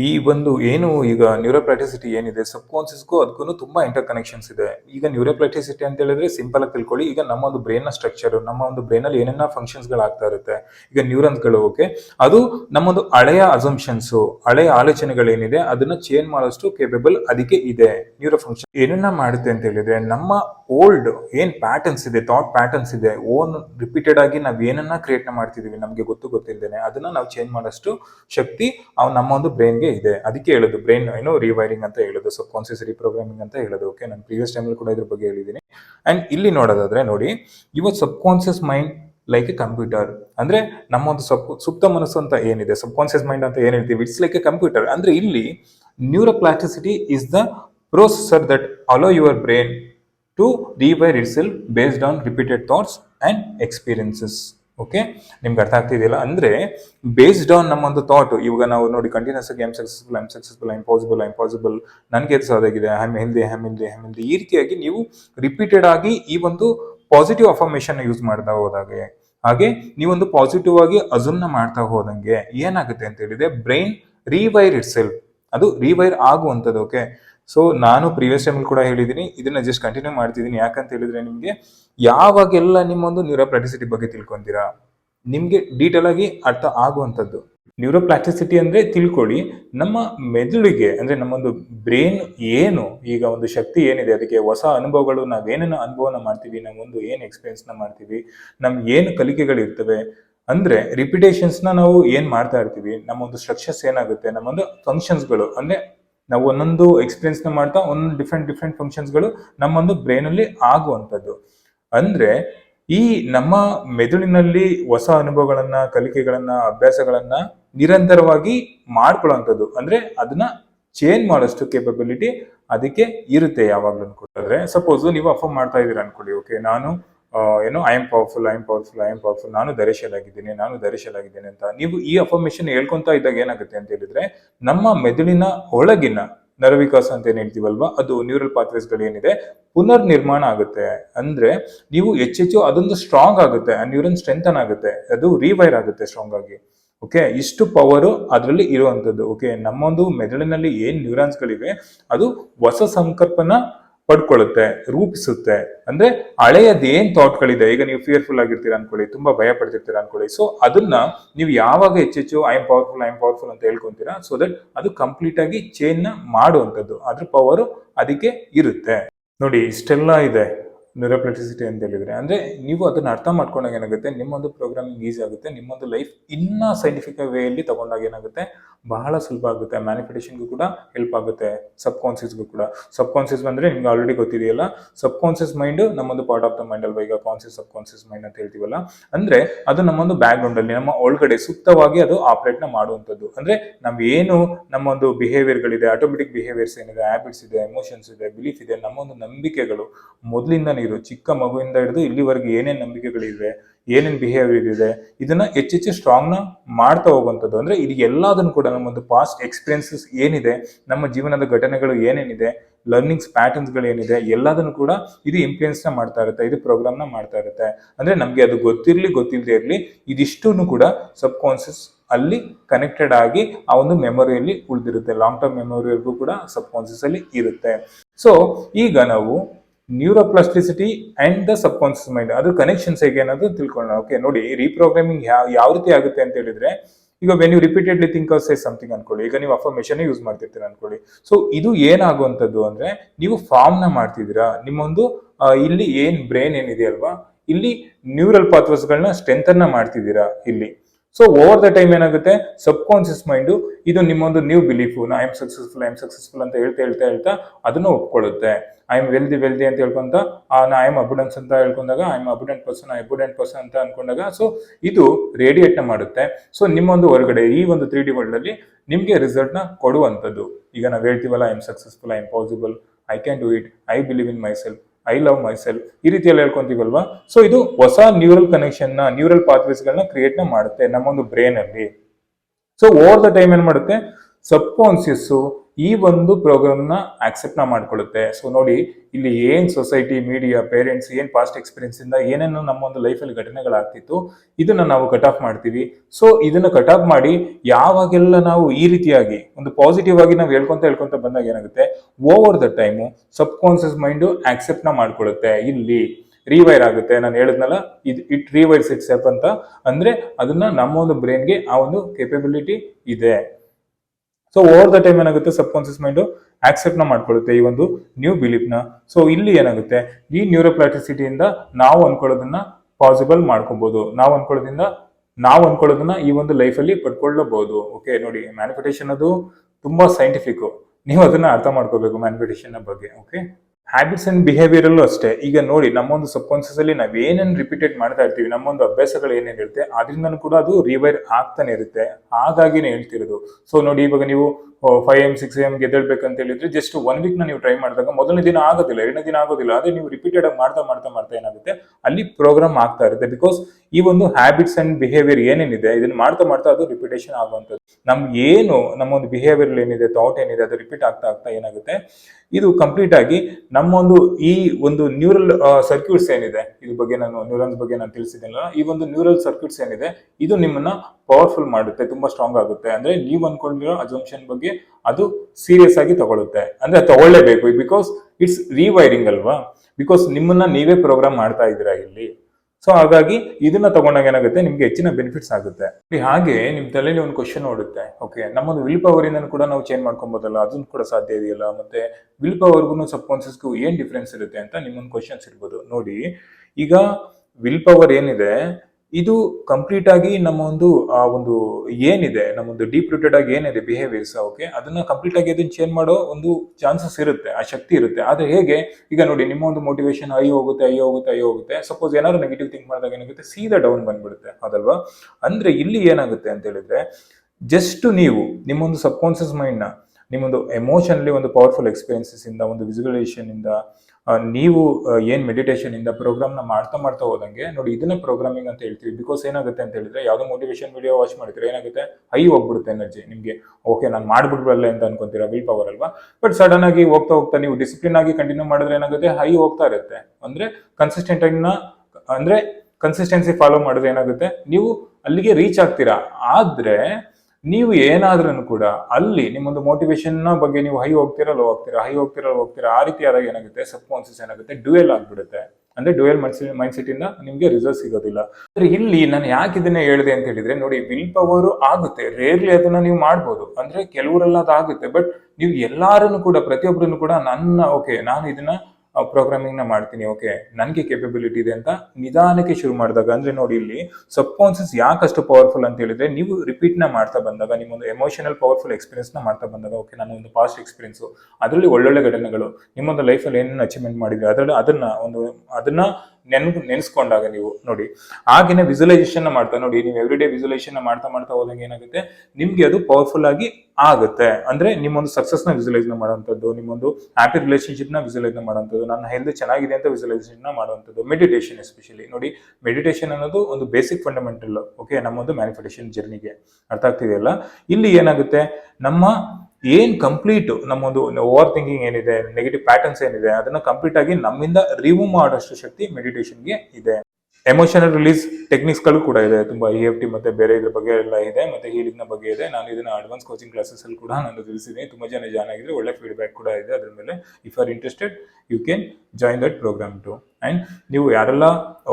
ಈ ಒಂದು ಏನು ಈಗ ನ್ಯೂರೋಪ್ಲಾಟಿಸಿಟಿ ಏನಿದೆ ಸಬ್ ಕಾನ್ಸಿಯಸ್ಗೂ ಅದಕ್ಕೂ ತುಂಬಾ ಇಂಟರ್ ಕನೆಕ್ಷನ್ಸ್ ಇದೆ. ಈಗ ನ್ಯೂರೋಪ್ಲಾಟಿಸಿಟಿ ಅಂತ ಹೇಳಿದ್ರೆ ಸಿಂಪಲ್ ಆಗಿ ತಿಳ್ಕೊಳ್ಳಿ, ಈಗ ನಮ್ಮ ಒಂದು ಬ್ರೈನ್ನ ಸ್ಟ್ರಕ್ಚರ್ ನಮ್ಮ ಒಂದು ಬ್ರೈನ್ ಅಲ್ಲಿ ಏನೇನ ಫಂಕ್ಷನ್ಸ್ಗಳು ಆಗ್ತಾ ಇರುತ್ತೆ. ಈಗ ನ್ಯೂರನ್ಸ್ಗಳು ಓಕೆ ಅದು ನಮ್ಮೊಂದು ಹಳೆಯ ಅಸಂಪ್ಷನ್ಸ್ ಹಳೆಯ ಆಲೋಚನೆಗಳೇನಿದೆ, ಅದನ್ನ ಚೇಂಜ್ ಮಾಡೋಷ್ಟು ಕೇಪಬಲ್ ಅದಕ್ಕೆ ಇದೆ. ನ್ಯೂರೋ ಫಂಕ್ಷನ್ ಏನನ್ನ ಮಾಡುತ್ತೆ ಅಂತ ಹೇಳಿದ್ರೆ, ನಮ್ಮ ಓಲ್ಡ್ ಏನ್ ಪ್ಯಾಟರ್ನ್ಸ್ ಇದೆ ಥಾಟ್ ಪ್ಯಾಟರ್ನ್ಸ್ ಇದೆ ಓನ್ ರಿಪೀಟೆಡ್ ಆಗಿ ನಾವು ಏನನ್ನ ಕ್ರಿಯೇಟ್ ಮಾಡ್ತಿದೀವಿ, ನಮ್ಗೆ ಗೊತ್ತು ಗೊತ್ತಿಲ್ಲದೇನೆ ಅದನ್ನ ನಾವು ಚೇಂಜ್ ಮಾಡೋಷ್ಟು ಶಕ್ತಿ ನಮ್ಮ ಒಂದು ಬ್ರೈನ್ಗೆ ಇದೆ. ಅದಕ್ಕೆ ಹೇಳೋದು ಬ್ರೈನ್ ಏನೋ ರಿವೈರಿಂಗ್ ಅಂತ ಹೇಳೋದು ಸಬ್ ಕಾನ್ಸಿಯಸ್ ರೀಪ್ರೋಗ್ರಾಮಿಂಗ್ ಅಂತ ಹೇಳೋದು. ಓಕೆ ನಾನು ಪ್ರೀವಿಯಸ್ ಟೈಮಲ್ಲಿ ಕೂಡ ಇದ್ರ ಬಗ್ಗೆ ಹೇಳಿದ್ದೀನಿ. ಅಂಡ್ ಇಲ್ಲಿ ನೋಡೋದಾದ್ರೆ ನೋಡಿ, ಇವತ್ತು subconscious mind like a computer ಅಂದ್ರೆ ನಮ್ಮ ಒಂದು ಸಬ್, ಸುಪ್ತ ಮನಸ್ಸು ಅಂತ ಏನಿದೆ ಸಬ್ ಕಾನ್ಸಿಯಸ್ ಮೈಂಡ್ ಅಂತ ಏನ್ ಹೇಳ್ತೀವಿ ಇಟ್ಸ್ ಲೈಕ್ ಎ ಕಂಪ್ಯೂಟರ್ ಅಂದ್ರೆ ಇಲ್ಲಿ neuroplasticity is the processor that allow your brain to rewire itself based on repeated thoughts and experiences okay? ನಿಮ್ಗೆ ಅರ್ಥ ಆಗ್ತಿದೆಯಲ್ಲ? ಅಂದ್ರೆ ಬೇಸ್ಡ್ ಆನ್ ನಮ್ಮ ಒಂದು ಥಾಟ್ ಇವಾಗ ನಾವು ನೋಡಿ ಕಂಟಿನ್ಯೂಸ್ ಆಗಿ I'm successful I'm successful I'm impossible ನನಗೆ ಇದು ಸಾಧಾಗಿದೆ I'm healthy I'm healthy I'm healthy ಈ ರೀತಿಯಾಗಿ ನೀವು ರಿಪೀಟೆಡ್ ಆಗಿ ಈ ಒಂದು ಪಾಸಿಟಿವ್ ಅಫರ್ಮೇಷನ್ ಯೂಸ್ ಮಾಡ್ತಾ ಹೋದಾಗೆ. ಹಾಗೆ ನೀವೊಂದು ಪಾಸಿಟಿವ್ ಆಗಿ ಅಜುಮ್ನ ಮಾಡ್ತಾ ಹೋದಂಗೆ ಏನಾಗುತ್ತೆ ಅಂತ ಹೇಳಿದ್ರೆ ಬ್ರೈನ್ ರೀವೈರ್ ಇಟ್ ಸೆಲ್ಫ್ ಅದು ರೀವೈರ್ ಆಗುವಂಥದ್ದು ಓಕೆ ಸೊ ನಾನು ಪ್ರೀವಿಯಸ್ ಟೈಮಲ್ಲಿ ಕೂಡ ಹೇಳಿದ್ದೀನಿ ಇದನ್ನ ಜಸ್ಟ್ ಕಂಟಿನ್ಯೂ ಮಾಡ್ತಿದ್ದೀನಿ ಯಾಕಂತ ಹೇಳಿದ್ರೆ ನಿಮಗೆ ಯಾವಾಗೆಲ್ಲ ನಿಮ್ಮೊಂದು ನ್ಯೂರೋಪ್ಲಾಟಿಸಿಟಿ ಬಗ್ಗೆ ತಿಳ್ಕೊಂತೀರಾ? ನಿಮಗೆ ಡೀಟೇಲ್ ಆಗಿ ಅರ್ಥ ಆಗುವಂಥದ್ದು. ನ್ಯೂರೋಪ್ಲಾಸ್ಟಿಸಿಟಿ ಅಂದ್ರೆ ತಿಳ್ಕೊಳ್ಳಿ, ನಮ್ಮ ಮೆದುಳಿಗೆ, ಅಂದ್ರೆ ನಮ್ಮೊಂದು ಬ್ರೇನ್ ಏನು, ಈಗ ಒಂದು ಶಕ್ತಿ ಏನಿದೆ, ಅದಕ್ಕೆ ಹೊಸ ಅನುಭವಗಳು, ನಾವೇನೇನು ಅನುಭವನ ಮಾಡ್ತೀವಿ ನಮ್ಮೊಂದು ಏನು ಎಕ್ಸ್ಪೀರಿಯನ್ಸ್ನ ಮಾಡ್ತೀವಿ ನಮ್ಗೆ ಏನು ಕಲಿಕೆಗಳಿರ್ತವೆ ಅಂದ್ರೆ ರಿಪಿಟೇಷನ್ಸ್ನ ನಾವು ಏನ್ ಮಾಡ್ತಾ ಇರ್ತೀವಿ, ನಮ್ಮೊಂದು ಸ್ಟ್ರಕ್ಚರ್ಸ್ ಏನಾಗುತ್ತೆ, ನಮ್ಮೊಂದು ಫಂಕ್ಷನ್ಸ್ಗಳು ಅಂದ್ರೆ ನಾವು ಒಂದೊಂದು ಎಕ್ಸ್ಪೀರಿಯನ್ಸ್ನ ಮಾಡ್ತಾ ಒಂದೊಂದು ಡಿಫ್ರೆಂಟ್ ಡಿಫ್ರೆಂಟ್ ಫಂಕ್ಷನ್ಸ್ಗಳು ನಮ್ಮೊಂದು ಬ್ರೈನ್ ಅಲ್ಲಿ ಆಗುವಂಥದ್ದು. ಅಂದ್ರೆ ಈ ನಮ್ಮ ಮೆದುಳಿನಲ್ಲಿ ಹೊಸ ಅನುಭವಗಳನ್ನ, ಕಲಿಕೆಗಳನ್ನ, ಅಭ್ಯಾಸಗಳನ್ನ ನಿರಂತರವಾಗಿ ಮಾಡ್ಕೊಳ್ಳುವಂಥದ್ದು. ಅಂದ್ರೆ ಅದನ್ನ ಚೇಂಜ್ ಮಾಡೋಷ್ಟು ಕೇಪಬಿಲಿಟಿ ಅದಕ್ಕೆ ಇರುತ್ತೆ ಯಾವಾಗ್ಲೂ ಅನ್ಕೊಟ್ರೆ ಸಪೋಸ್ ನೀವು ಅಫರ್ಮ್ ಮಾಡ್ತಾ ಇದ್ದೀರಾ ಅನ್ಕೊಳ್ಳಿ ಓಕೆ ನಾನು ಏನು I am powerful I am powerful I am powerful ನಾನು ಧೈರ್ಯಶಾಲಾಗಿದ್ದೀನಿ ನಾನು ಧೈರ್ಯಶಾಲಾಗಿದ್ದೀನಿ ಅಂತ ನೀವು ಈ ಅಫರ್ಮೇಶನ್ ಹೇಳ್ಕೊಂತ ಇದ್ದಾಗ ಏನಾಗುತ್ತೆ ಅಂತ ಹೇಳಿದ್ರೆ, ನಮ್ಮ ಮೆದುಳಿನ ಒಳಗಿನ ನರವಿಕಾಸ ಅಂತ ಏನ್ ಹೇಳ್ತೀವಲ್ವಾ, ಅದು ನ್ಯೂರಲ್ ಪಾತ್ವೇಸ್ಗಳು ಏನಿದೆ ಪುನರ್ ನಿರ್ಮಾಣ ಆಗುತ್ತೆ. ಅಂದ್ರೆ ನೀವು ಹೆಚ್ಚೆಚ್ಚು ಅದೊಂದು ಸ್ಟ್ರಾಂಗ್ ಆಗುತ್ತೆ, ಆ ನ್ಯೂರನ್ ಸ್ಟ್ರೆಂಥನ್ ಆಗುತ್ತೆ, ಅದು ರೀವೈರ್ ಆಗುತ್ತೆ ಸ್ಟ್ರಾಂಗ್ ಆಗಿ. ಓಕೆ, ಇಷ್ಟು ಪವರು ಅದರಲ್ಲಿ ಇರುವಂತದ್ದು ಓಕೆ, ನಮ್ಮೊಂದು ಮೆದುಳಿನಲ್ಲಿ ಏನ್ ನ್ಯೂರಾನ್ಸ್ ಗಳಿವೆ, ಅದು ಹೊಸ ಸಂಕಲ್ಪನ ಪಡ್ಕೊಳ್ಳುತ್ತೆ ರೂಪಿಸುತ್ತೆ. ಅಂದ್ರೆ ಹಳೆಯದ ಏನ್ ಥಾಟ್ಗಳಿದೆ ಈಗ ನೀವು ಫಿಯರ್ಫುಲ್ ಆಗಿರ್ತೀರಾ ಅನ್ಕೊಳ್ಳಿ, ತುಂಬಾ ಭಯ ಪಡ್ತಿರ್ತೀರಾ ಅನ್ಕೊಳ್ಳಿ. ಸೊ ಅದನ್ನ ನೀವು ಯಾವಾಗ ಹೆಚ್ಚೆಚ್ಚು I am powerful I am powerful ಅಂತ ಹೇಳ್ಕೊಂತೀರಾ? ಸೊ ದಟ್ ಅದು ಕಂಪ್ಲೀಟ್ ಆಗಿ ಚೇಂಜ್ನ ಮಾಡುವಂಥದ್ದು. ಅದ್ರ ಪವರ್ ಅದಕ್ಕೆ ಇರುತ್ತೆ. ನೋಡಿ, ಇಷ್ಟೆಲ್ಲ ಇದೆ. ನ್ಯೂರೋಪ್ಲಾಟಿಸಿಟಿ ಅಂತ ಹೇಳಿದ್ರೆ. ಅಂದ್ರೆ ನೀವು ಅದನ್ನ ಅರ್ಥ ಮಾಡ್ಕೊಂಡಾಗ ಏನಾಗುತ್ತೆ? ನಿಮ್ಮೊಂದು ಪ್ರೋಗ್ರಾಮಿಂಗ್ ಈಸಿ ಆಗುತ್ತೆ. ನಿಮ್ಮೊಂದು ಲೈಫ್ ಇನ್ನ ಸೈಂಟಿಫಿಕ್ ವೇಯಲ್ಲಿ ತಗೊಂಡಾಗ ಏನಾಗುತ್ತೆ? ಬಹಳ ಸುಲಭ ಆಗುತ್ತೆ. ಮ್ಯಾನಿಫಿಟೇಷನ್ಗೂ ಕೂಡ ಹೆಲ್ಪ್ ಆಗುತ್ತೆ. ಸಬ್ ಕಾನ್ಸಿಯಸ್ಗೂ ಕೂಡ. ಸಬ್ ಕಾನ್ಸಿಯಸ್ ಬಂದ್ರೆ ನಿಮ್ಗೆ ಆಲ್ರೆಡಿ ಗೊತ್ತಿದೆಯಲ್ಲ? ಸಬ್ ಕಾನ್ಸಿಯಸ್ ಮೈಂಡ್ ನಮ್ಮೊಂದು ಪಾರ್ಟ್ ಆಫ್ ದ ಮೈಂಡ್ ಅಲ್ವಾ? ಈಗ ಕಾನ್ಸಿಯಸ್ ಸಬ್ ಕಾನ್ಸಿಯಸ್ ಮೈಂಡ್ ಅಂತ ಹೇಳ್ತೀವಲ್ಲ? ಅಂದ್ರೆ ಅದು ನಮ್ಮೊಂದು ಬ್ಯಾಕ್ ಗ್ರೌಂಡ್ ಅಲ್ಲಿ, ನಮ್ಮ ಒಳಗಡೆ ಸೂಕ್ತವಾಗಿ ಅದು ಆಪರೇಟ್ನ ಮಾಡುವಂಥದ್ದು. ಅಂದ್ರೆ ನಾವು ಏನು ನಮ್ಮೊಂದು ಬಿಹೇವಿಯರ್ಗಳಿದೆ ಆಟೋಮೆಟಿಕ್ ಬಿಹೇವಿಯರ್ಸ್ ಏನಿದೆ ಹ್ಯಾಬಿಟ್ಸ್ ಇದೆ ಎಮೋಷನ್ಸ್ ಇದೆ ಬಿಲೀಫ್ ಇದೆ, ನಮ್ಮೊಂದು ನಂಬಿಕೆಗಳು ಮೊದಲಿಂದನೇ ಇರು, ಚಿಕ್ಕ ಮಗುವಿಂದ ಹಿಡಿದು ಇಲ್ಲಿವರೆಗೆ ಏನೇನು ನಂಬಿಕೆಗಳಿವೆ, ಏನೇನ್ ಬಿಹೇವಿಯರ್ ಇದೆ, ಇದನ್ನ ಹೆಚ್ಚೆಚ್ಚು ಸ್ಟ್ರಾಂಗ್ನ ಮಾಡ್ತಾ ಹೋಗುವಂಥದ್ದು. ಅಂದ್ರೆ ಇದು ಎಲ್ಲದನ್ನು ಕೂಡ ನಮ್ಮೊಂದು ಪಾಸ್ಟ್ ಎಕ್ಸ್ಪೀರಿಯನ್ಸಸ್ ಏನಿದೆ, ನಮ್ಮ ಜೀವನದ ಘಟನೆಗಳು ಏನೇನಿದೆ ಲರ್ನಿಂಗ್ಸ್ ಪ್ಯಾಟರ್ನ್ಸ್ಗಳು ಏನಿದೆ, ಎಲ್ಲದನ್ನು ಕೂಡ ಇದು ಇನ್ಫ್ಲೂಯೆನ್ಸ್ನ ಮಾಡ್ತಾ ಇರುತ್ತೆ, ಇದು ಪ್ರೋಗ್ರಾಮ್ನ ಮಾಡ್ತಾ ಇರುತ್ತೆ. ಅಂದ್ರೆ ನಮ್ಗೆ ಅದು ಗೊತ್ತಿರ್ಲಿ ಗೊತ್ತಿಲ್ಲದೆ ಇರಲಿ ಇದಿಷ್ಟು ಕೂಡ ಸಬ್ ಕಾನ್ಸಿಯಸ್ ಅಲ್ಲಿ ಕನೆಕ್ಟೆಡ್ ಆಗಿ ಆ ಒಂದು ಮೆಮೊರಿಯಲ್ಲಿ ಉಳಿದಿರುತ್ತೆ. ಲಾಂಗ್ ಟರ್ಮ್ ಮೆಮೊರಿವರೆಗೂ ಕೂಡ ಸಬ್ ಕಾನ್ಸಿಯಸ್ ಅಲ್ಲಿ ಇರುತ್ತೆ. ಸೊ ಈಗ ನಾವು neuroplasticity and the subconscious mind ಅದ್ರ ಕನೆಕ್ಷನ್ಸ್ ಹೇಗೆ ಅನ್ನೋದು ತಿಳ್ಕೊಳ್ಳೋಣ. ಓಕೆ ನೋಡಿ ರೀಪ್ರೋಗ್ರಾಮಿಂಗ್ ಯಾವ ಯಾವ ರೀತಿ ಆಗುತ್ತೆ ಅಂತ ಹೇಳಿದ್ರೆ, ಈಗ when you repeatedly think say something ಅನ್ಕೊಳ್ಳಿ, ಈಗ ನೀವು ಅಫರ್ಮೇಷನ್ ಯೂಸ್ ಮಾಡ್ತಿರ್ತೀರ ಅನ್ಕೊಳ್ಳಿ. ಸೊ ಇದು ಏನಾಗುವಂಥದ್ದು ಅಂದ್ರೆ, ನೀವು ಫಾರ್ಮ್ನ ಮಾಡ್ತಿದ್ದೀರಾ, ನಿಮ್ಮೊಂದು ಇಲ್ಲಿ ಏನು ಬ್ರೈನ್ ಏನಿದೆ ಅಲ್ವಾ, ಇಲ್ಲಿ ನ್ಯೂರಲ್ ಪಾತ್ವಸ್ಗಳನ್ನ ಸ್ಟ್ರೆಂಥನ್ನ ಮಾಡ್ತಿದ್ದೀರಾ, ಇಲ್ಲಿ. ಸೊ ಓವರ್ ದ ಟೈಮ್ ಏನಾಗುತ್ತೆ? ಸಬ್ ಕಾನ್ಸಿಯಸ್ ಮೈಂಡು ಇದು ನಿಮ್ಮೊಂದು ನ್ಯೂ ಬಿಲೀಫು ನಾ I am successful I am successful ಅಂತ ಹೇಳ್ತಾ ಹೇಳ್ತಾ ಹೇಳ್ತಾ ಅದನ್ನು ಒಪ್ಕೊಳ್ಳುತ್ತೆ. ಐ ಆಮ್ ವೆಲ್ದಿ ವೆಲ್ದಿ ಅಂತ ಹೇಳ್ಕೊಂತ ನಾ ಐ ಆಮ್ ಅಬುಡೆನ್ಸ್ ಅಂತ ಹೇಳ್ಕೊಂಡಾಗ I am abundant person I abundant person ಅಂತ ಅನ್ಕೊಂಡಾಗ ಸೊ ಇದು ರೇಡಿಯೇಟ್ನ ಮಾಡುತ್ತೆ. ಸೊ ನಿಮ್ಮೊಂದು ಹೊರಗಡೆ, ಈ ಒಂದು ತ್ರೀ ಡಿ ವರ್ಲ್ಡ್ ಅಲ್ಲಿ ರಿಸಲ್ಟ್ನ ಕೊಡುವಂಥದ್ದು. ಈಗ ನಾವು ಹೇಳ್ತೀವಲ್ಲ I am successful I am possible I can do it I believe in myself I love myself ಈ ರೀತಿಯಲ್ಲಿ ಹೇಳ್ಕೊಂತೀವಲ್ವಾ? ಸೊ ಇದು ಹೊಸ ನ್ಯೂರಲ್ ಕನೆಕ್ಷನ್ನ ನ್ಯೂರಲ್ ಪಾತ್ವೇಸ್ ಗಳನ್ನ ಕ್ರಿಯೇಟ್ನ ಮಾಡುತ್ತೆ ನಮ್ಮೊಂದು ಬ್ರೈನ್ ಅಲ್ಲಿ. ಸೊ ಓವರ್ ದ ಟೈಮ್ ಏನ್ ಮಾಡುತ್ತೆ? ಸಬ್ ಕಾನ್ಸಿಯಸ್ ಈ ಒಂದು ಪ್ರೋಗ್ರಾಮ್ನ ಆಕ್ಸೆಪ್ಟ್ನ ಮಾಡ್ಕೊಳ್ಳುತ್ತೆ. ಸೊ ನೋಡಿ, ಇಲ್ಲಿ ಏನ್ ಸೊಸೈಟಿ ಮೀಡಿಯಾ ಪೇರೆಂಟ್ಸ್ ಏನ್ ಪಾಸ್ಟ್ ಎಕ್ಸ್ಪೀರಿಯನ್ಸ್ ಇಂದ ಏನೇನು ನಮ್ಮ ಒಂದು ಲೈಫಲ್ಲಿ ಘಟನೆಗಳಾಗ್ತಿತ್ತು, ಇದನ್ನ ನಾವು ಕಟ್ ಆಫ್ ಮಾಡ್ತೀವಿ. ಸೊ ಇದನ್ನ ಕಟ್ ಆಫ್ ಮಾಡಿ ಯಾವಾಗೆಲ್ಲ ನಾವು ಈ ರೀತಿಯಾಗಿ ಒಂದು ಪಾಸಿಟಿವ್ ಆಗಿ ನಾವು ಹೇಳ್ಕೊಂತ ಹೇಳ್ಕೊಂತ ಬಂದಾಗ ಏನಾಗುತ್ತೆ? Over the time subconscious mind ಆಕ್ಸೆಪ್ಟ್ನ ಮಾಡ್ಕೊಳ್ಳುತ್ತೆ. ಇಲ್ಲಿ ರಿವೈರ್ ಆಗುತ್ತೆ. ನಾನು ಹೇಳಿದ್ನಲ್ಲ, ಇದು ಇಟ್ ರಿವೈರ್ಸ್ ಇಟ್ ಸೆಲ್ಫ್ ಅಂತ. ಅಂದ್ರೆ, ಅದನ್ನ ನಮ್ಮ ಒಂದು ಬ್ರೈನ್ಗೆ ಆ ಒಂದು ಕೆಪಬಿಲಿಟಿ ಇದೆ. ಸೊ ಓವರ್ ದ ಟೈಮ್ ಏನಾಗುತ್ತೆ? ಸಬ್ ಕಾನ್ಸಿಯಸ್ ಮೈಂಡ್ ಆಕ್ಸೆಪ್ಟ್ನ ಮಾಡ್ಕೊಳ್ಳುತ್ತೆ ಈ ಒಂದು ನ್ಯೂ ಬಿಲೀಫ್ನ. ಸೊ ಇಲ್ಲಿ ಏನಾಗುತ್ತೆ? ಈ ನ್ಯೂರೋಪ್ಲಾಟಿಸಿಟಿಯಿಂದ ನಾವು ಅನ್ಕೊಳ್ಳೋದನ್ನ ಪಾಸಿಬಲ್ ಮಾಡ್ಕೊಬಹುದು ನಾವು ಅನ್ಕೊಳ್ಳೋದಿಂದ ನಾವು ಅನ್ಕೊಳ್ಳೋದನ್ನ ಈ ಒಂದು ಲೈಫಲ್ಲಿ ಪಡ್ಕೊಳ್ಳಬಹುದು. ಓಕೆ ನೋಡಿ ಮ್ಯಾನಿಫಿಟೇಷನ್ ಅದು ತುಂಬಾ ಸೈಂಟಿಫಿಕ್ ನೀವು ಅದನ್ನ ಅರ್ಥ ಮಾಡ್ಕೋಬೇಕು ಮ್ಯಾನಿಫಿಟೇಷನ್ ಬಗ್ಗೆ. ಓಕೆ ಹ್ಯಾಬಿಟ್ಸ್ ಅಂಡ್ ಬಿಹೇವಿಯರ್ ಅಲ್ಲೂ ಅಷ್ಟೇ. ಈಗ ನೋಡಿ, ನಮ್ಮೊಂದು ಸಬ್ ಕಾನ್ಸಿಯಸ್ ಅಲ್ಲಿ ನಾವ್ ಏನೇನು ರಿಪೀಟೆಡ್ ಮಾಡ್ತಾ ಇರ್ತೀವಿ, ನಮ್ಮೊಂದು ಅಭ್ಯಾಸಗಳು ಏನೇನಿರುತ್ತೆ ಅದರಿಂದನೂ ಕೂಡ ಅದು ರಿವೈರ್ ಆಗ್ತಾನೆ ಇರುತ್ತೆ. ಹಾಗಾಗಿನೇ ಹೇಳ್ತಿರೋದು. ಸೊ ನೋಡಿ, ಇವಾಗ ನೀವು ಫೈವ್ ಎಂ ಸಿಕ್ಸ್ ಎಂ ಗೆದ್ದೇಳ್ಬೇಕಂತ ಹೇಳಿದ್ರೆ ಜಸ್ಟ್ ಒನ್ ವೀಕ್ ನೀವು ಟ್ರೈ ಮಾಡಿದಾಗ ಮೊದಲನೇ ದಿನ ಆಗೋದಿಲ್ಲ, ಎರಡನೇ ದಿನ ಆಗೋದಿಲ್ಲ. ಅದೇ ನೀವು ರಿಪೀಟೆಡ್ ಆಗಿ ಮಾಡ್ತಾ ಮಾಡ್ತಾ ಮಾಡ್ತಾ ಏನಾಗುತ್ತೆ? ಅಲ್ಲಿ ಪ್ರೋಗ್ರಾಮ್ ಆಗ್ತಾ ಇರುತ್ತೆ. ಬಿಕಾಸ್ ಈ ಒಂದು ಹ್ಯಾಬಿಟ್ಸ್ ಅಂಡ್ ಬಿಹೇವಿಯರ್ ಏನೇನಿದೆ, ಇದನ್ನ ಮಾಡ್ತಾ ಮಾಡ್ತಾ ಅದು ರಿಪಿಟೇಷನ್ ಆಗುವಂಥದ್ದು. ನಮ್ ಏನು, ನಮ್ಮ ಒಂದು ಬಿಹೇವಿಯರ್ ಏನಿದೆ ಥಾಟ್ ಏನಿದೆ, ಅದು ರಿಪೀಟ್ ಆಗ್ತಾ ಆಗ್ತಾ ಏನಾಗುತ್ತೆ? ಇದು ಕಂಪ್ಲೀಟ್ ಆಗಿ ನಮ್ಮೊಂದು ಈ ಒಂದು ನ್ಯೂರಲ್ ಸರ್ಕ್ಯೂಟ್ಸ್ ಏನಿದೆ, ಇದ್ರ ಬಗ್ಗೆ ನಾನು ನ್ಯೂರಲ್ಸ್ ಬಗ್ಗೆ ನಾನು ತಿಳಿಸಿದ್ದೆನಲ್ಲ, ಈ ಒಂದು ನ್ಯೂರಲ್ ಸರ್ಕ್ಯೂಟ್ಸ್ ಏನಿದೆ, ಇದು ನಿಮ್ಮನ್ನ ಪವರ್ಫುಲ್ ಮಾಡುತ್ತೆ, ತುಂಬಾ ಸ್ಟ್ರಾಂಗ್ ಆಗುತ್ತೆ. ಅಂದ್ರೆ ನೀವು ಅನ್ಕೊಂಡಿರೋ ಅಜಂಪ್ಷನ್ ಬಗ್ಗೆ ಅದು ಸೀರಿಯಸ್ ಆಗಿ ತಗೊಳುತ್ತೆ. ಅಂದ್ರೆ ತಗೊಳ್ಳೇಬೇಕು ಬಿಕಾಸ್ ಇಟ್ಸ್ ರಿವೈರಿಂಗ್ ಅಲ್ವಾ? ಬಿಕಾಸ್ ನಿಮ್ಮನ್ನ ನೀವೇ ಪ್ರೋಗ್ರಾಮ್ ಮಾಡ್ತಾ ಇದ್ದೀರಾ ಇಲ್ಲಿ. ಸೊ ಹಾಗಾಗಿ ಇದನ್ನ ತಗೊಂಡಾಗ ಏನಾಗುತ್ತೆ? ನಿಮ್ಗೆ ಹೆಚ್ಚಿನ ಬೆನಿಫಿಟ್ಸ್ ಆಗುತ್ತೆ. ಹಾಗೆ ನಿಮ್ ತಲೆಯಲ್ಲಿ ಒಂದು ಕ್ವಶನ್ ಓಡುತ್ತೆ. ಓಕೆ ನಮ್ಮದು ವಿಲ್ ಪವರ್ ಇಂದ ಕೂಡ ನಾವು ಚೇಂಜ್ ಮಾಡ್ಕೊಬೋದಲ್ಲ, ಅದನ್ನು ಕೂಡ ಸಾಧ್ಯ ಇದೆಯಲ್ಲ? ಮತ್ತೆ ವಿಲ್ ಪವರ್ಗೂ ಸಬ್ ಕಾನ್ಸಿಯಸ್ಗೂ ಏನ್ ಡಿಫ್ರೆನ್ಸ್ ಇರುತ್ತೆ ಅಂತ ನಿಮ್ಮೊಂದು ಕ್ವಶನ್ಸ್ ಇರ್ಬೋದು. ನೋಡಿ, ಈಗ ವಿಲ್ ಪವರ್ ಏನಿದೆ? ಇದು ಕಂಪ್ಲೀಟ್ ಆಗಿ ನಮ್ಮ ಒಂದು, ಆ ಒಂದು ಏನಿದೆ, ನಮ್ಮ ಒಂದು ಡೀಪ್ ರೂಟೆಡ್ ಆಗಿ ಏನಿದೆ ಬಿಹೇವಿಯರ್ಸ್ ಓಕೆ ಅದನ್ನ ಕಂಪ್ಲೀಟ್ ಆಗಿ ಅದನ್ನ ಚೇಂಜ್ ಮಾಡೋ ಒಂದು ಚಾನ್ಸಸ್ ಇರುತ್ತೆ, ಆ ಶಕ್ತಿ ಇರುತ್ತೆ. ಆದ್ರೆ ಹೇಗೆ? ಈಗ ನೋಡಿ, ನಿಮ್ಮ ಒಂದು ಮೋಟಿವೇಶನ್ ಐ ಹೋಗುತ್ತೆ ಐ ಹೋಗುತ್ತೆ ಐ ಹೋಗುತ್ತೆ. ಸಪೋಸ್ ಏನಾದ್ರು ನೆಗೆಟಿವ್ ಥಿಂಕ್ ಮಾಡಿದಾಗ ಏನಾಗುತ್ತೆ? ಸೀದಾ ಡೌನ್ ಬಂದ್ಬಿಡುತ್ತೆ, ಅದಲ್ವಾ? ಅಂದ್ರೆ ಇಲ್ಲಿ ಏನಾಗುತ್ತೆ ಅಂತ ಹೇಳಿದ್ರೆ ಜಸ್ಟ್ ನೀವು ನಿಮ್ಮೊಂದು ಸಬ್ ಕಾನ್ಸಿಯಸ್ ಮೈಂಡ್ನ ನಿಮ್ಮೊಂದು ಎಮೋಷನ್ಲಿ ಒಂದು ಪವರ್ಫುಲ್ ಎಕ್ಸ್ಪೀರಿಯನ್ಸಸ್ ಇಂದ, ಒಂದು ವಿಜುವಲೈಸೇಷನ್ ಇಂದ ನೀವು ಏನು ಏನ್ ಮೆಡಿಟೇಷನ್ ಇಂದ ಪ್ರೋಗ್ರಾಮ್ನ ಮಾಡ್ತಾ ಮಾಡ್ತಾ ಹೋದಂಗೆ ನೋಡಿ ಇದನ್ನ ಪ್ರೋಗ್ರಾಮಿಂಗ್ ಅಂತ ಹೇಳ್ತೀವಿ. ಬಿಕಾಸ್ ಏನಾಗುತ್ತೆ ಅಂತ ಹೇಳಿದ್ರೆ ಯಾವುದೋ ಮೋಟಿವೇಶನ್ ವಿಡಿಯೋ ವಾಚ್ ಮಾಡಿದ್ರೆ ಏನಾಗುತ್ತೆ? ಹೈ ಹೋಗ್ಬಿಡುತ್ತೆ ಎನರ್ಜಿ ನಿಮಗೆ. ಓಕೆ ನಾನು ಮಾಡ್ಬಿಡ್ಬಲ್ಲ ಅಂತ ಅನ್ಕೊಂತೀರಾ ವಿಲ್ ಪವರ್ ಅಲ್ವಾ? ಬಟ್ ಸಡನ್ ಆಗಿ ಹೋಗ್ತಾ ಹೋಗ್ತಾ ನೀವು ಡಿಸಿಪ್ಲಿನ್ ಆಗಿ ಕಂಟಿನ್ಯೂ ಮಾಡಿದ್ರೆ ಏನಾಗುತ್ತೆ? ಹೈ ಹೋಗ್ತಾ ಇರುತ್ತೆ. ಅಂದ್ರೆ ಕನ್ಸಿಸ್ಟೆಂಟ್ ಆಗಿ ಅಂದ್ರೆ ಕನ್ಸಿಸ್ಟೆನ್ಸಿ ಫಾಲೋ ಮಾಡಿದ್ರೆ ಏನಾಗುತ್ತೆ? ನೀವು ಅಲ್ಲಿಗೆ ರೀಚ್ ಆಗ್ತೀರಾ. ಆದ್ರೆ ನೀವು ಏನಾದ್ರೂ ಕೂಡ ಅಲ್ಲಿ ನಿಮ್ಮೊಂದು ಮೋಟಿವೇಶನ್ ಬಗ್ಗೆ ನೀವು ಹೈ ಹೋಗ್ತೀರಾ ಲೋ ಹೋಗ್ತೀರಾ ಹೈ ಹೋಗ್ತೀರಾ ಲೋ ಹೋಗ್ತೀರಾ, ಆ ರೀತಿ ಆದಾಗ ಏನಾಗುತ್ತೆ ಸಬ್ ಕಾನ್ಸಿಯಸ್ ಏನಾಗುತ್ತೆ ಡ್ಯೂಯಲ್ ಆಗ್ಬಿಡುತ್ತೆ. ಅಂದ್ರೆ ಡ್ಯೂಯಲ್ ಮೈಂಡ್ ಸೆಟ್ ಇಂದ ನಿಮ್ಗೆ ರಿಸಲ್ಟ್ ಸಿಗೋದಿಲ್ಲ. ಅಂದ್ರೆ ಇಲ್ಲಿ ನಾನು ಯಾಕೆ ಇದನ್ನ ಹೇಳಿದೆ ಅಂತ ಹೇಳಿದ್ರೆ, ನೋಡಿ ವಿಲ್ ಪವರ್ ಆಗುತ್ತೆ ರೇರ್ಲಿ ಅದನ್ನ ನೀವು ಮಾಡ್ಬೋದು. ಅಂದ್ರೆ ಕೆಲವರೆಲ್ಲ ಅದು ಆಗುತ್ತೆ ಬಟ್ ನೀವು ಎಲ್ಲಾರನ್ನು ಕೂಡ ಪ್ರತಿಯೊಬ್ಬರನ್ನು ಕೂಡ ನನ್ನ ಓಕೆ ನಾನು ಇದನ್ನ ಪ್ರೋಗ್ರಾಮಿಂಗ್ನ ಮಾಡ್ತೀನಿ ಓಕೆ ನನಗೆ ಕೆಪಬಿಲಿಟಿ ಇದೆ ಅಂತ ನಿಧಾನಕ್ಕೆ ಶುರು ಮಾಡಿದಾಗ, ಅಂದ್ರೆ ನೋಡಿ ಇಲ್ಲಿ ಸಬ್ ಕಾನ್ಸಿಯಸ್ ಯಾಕಷ್ಟು ಪವರ್ಫುಲ್ ಅಂತ ಹೇಳಿದ್ರೆ, ನೀವು ರಿಪೀಟ್ನ ಮಾಡ್ತಾ ಬಂದಾಗ, ನಿಮ್ಮೊಂದು ಎಮೋಷನಲ್ ಪವರ್ಫುಲ್ ಎಕ್ಸ್ಪೀರಿಯನ್ಸ್ನ ಮಾಡ್ತಾ ಬಂದಾಗ ಓಕೆ ನಾನು ಒಂದು ಪಾಸ್ಟ್ ಎಕ್ಸ್ಪೀರಿಯನ್ಸ್ ಅದರಲ್ಲಿ ಒಳ್ಳೊಳ್ಳೆ ಘಟನೆಗಳು, ನಿಮ್ಮೊಂದು ಲೈಫಲ್ಲಿ ಏನೇನು ಅಚೀವ್ಮೆಂಟ್ ಮಾಡಿದ್ರೆ, ಅದರಲ್ಲಿ, ಅದನ್ನ ಒಂದು, ಅದನ್ನ ನೆನ್, ನೆನೆಸ್ಕೊಂಡಾಗ ನೀವು ನೋಡಿ, ಆಗಿನ ವಿಜುಲೈಸೇಷನ್ ಮಾಡ್ತಾ ನೋಡಿ, ನೀವು ಎವ್ರಿ ಡೇ ಮಾಡ್ತಾ ಮಾಡ್ತಾ ಹೋದಾಗ ಏನಾಗುತ್ತೆ? ನಿಮ್ಗೆ ಅದು ಪವರ್ಫುಲ್ ಆಗಿ ಆಗುತ್ತೆ. ಅಂದ್ರೆ ನಿಮ್ಮೊಂದು ಸಕ್ಸಸ್ನ ವಿಸುವಲೈಸ್ ಮಾಡುವಂಥದ್ದು, ನಿಮ್ಮೊಂದು ಹ್ಯಾಪಿ ರಿಲೇಶನ್ಶಿಪ್ನ ವಿಸುವಲೈಸ್ ಮಾಡುವಂಥದ್ದು, ನನ್ನ ಹೆಲ್ತ್ ಚೆನ್ನಾಗಿದೆ ಅಂತ ವಿಸುವಲೈಸೇಷನ್ ಮಾಡುವಂಥದ್ದು ಮೆಡಿಟೇಷನ್ ಎಸ್ಪೆಷಲಿ ನೋಡಿ ಮೆಡಿಟೇಷನ್ ಅನ್ನೋದು ಒಂದು ಬೇಸಿಕ್ ಫಂಡಮೆಂಟಲ್ ಓಕೆ ನಮ್ಮೊಂದು ಮ್ಯಾನಿಫಿಟೇಷನ್ ಜರ್ನಿಗೆ ಅರ್ಥ ಆಗ್ತಿದೆಯಲ್ಲ? ಇಲ್ಲಿ ಏನಾಗುತ್ತೆ? ನಮ್ಮ ಏನ್ ಕಂಪ್ಲೀಟ್ ನಮ್ಮೊಂದು ಓವರ್ ಥಿಂಕಿಂಗ್ ಏನಿದೆ ನೆಗೆಟಿವ್ ಪ್ಯಾಟರ್ನ್ಸ್ ಏನಿದೆ, ಅದನ್ನ ಕಂಪ್ಲೀಟ್ ಆಗಿ ನಮ್ಮಿಂದ ರಿಮೂವ್ ಮಾಡೋಷ್ಟು ಶಕ್ತಿ ಮೆಡಿಟೇಷನ್ಗೆ ಇದೆ. ಎಮೋಷನಲ್ ರಿಲೀಸ್ ಟೆಕ್ನಿಕ್ಸ್ಗಳು ಕೂಡ ಇದೆ. ತುಂಬಾ ಇ ಎಫ್ ಟಿ ಮತ್ತೆ ಬೇರೆ ಇದ್ರ ಬಗ್ಗೆ ಎಲ್ಲ ಇದೆ. ಮತ್ತೆ ಹೀಲಿಂಗ್ನ ಬಗ್ಗೆ ಇದೆ. ನಾನು ಇದನ್ನ ಅಡ್ವಾನ್ಸ್ ಕೋಚಿಂಗ್ ಕ್ಲಾಸಸ್ ಅಲ್ಲಿ ಕೂಡ ನಾನು ತಿಳಿಸಿದ್ದೀನಿ. ತುಂಬಾ ಜನ ಜಾಯ್ನ್ ಆಗಿದ್ರೆ. ಒಳ್ಳೆ ಫೀಡ್ಬ್ಯಾಕ್ ಕೂಡ ಇದೆ ಅದ್ರ ಮೇಲೆ. If are interested you can join that program too and ನೀವು ಯಾರೆಲ್ಲ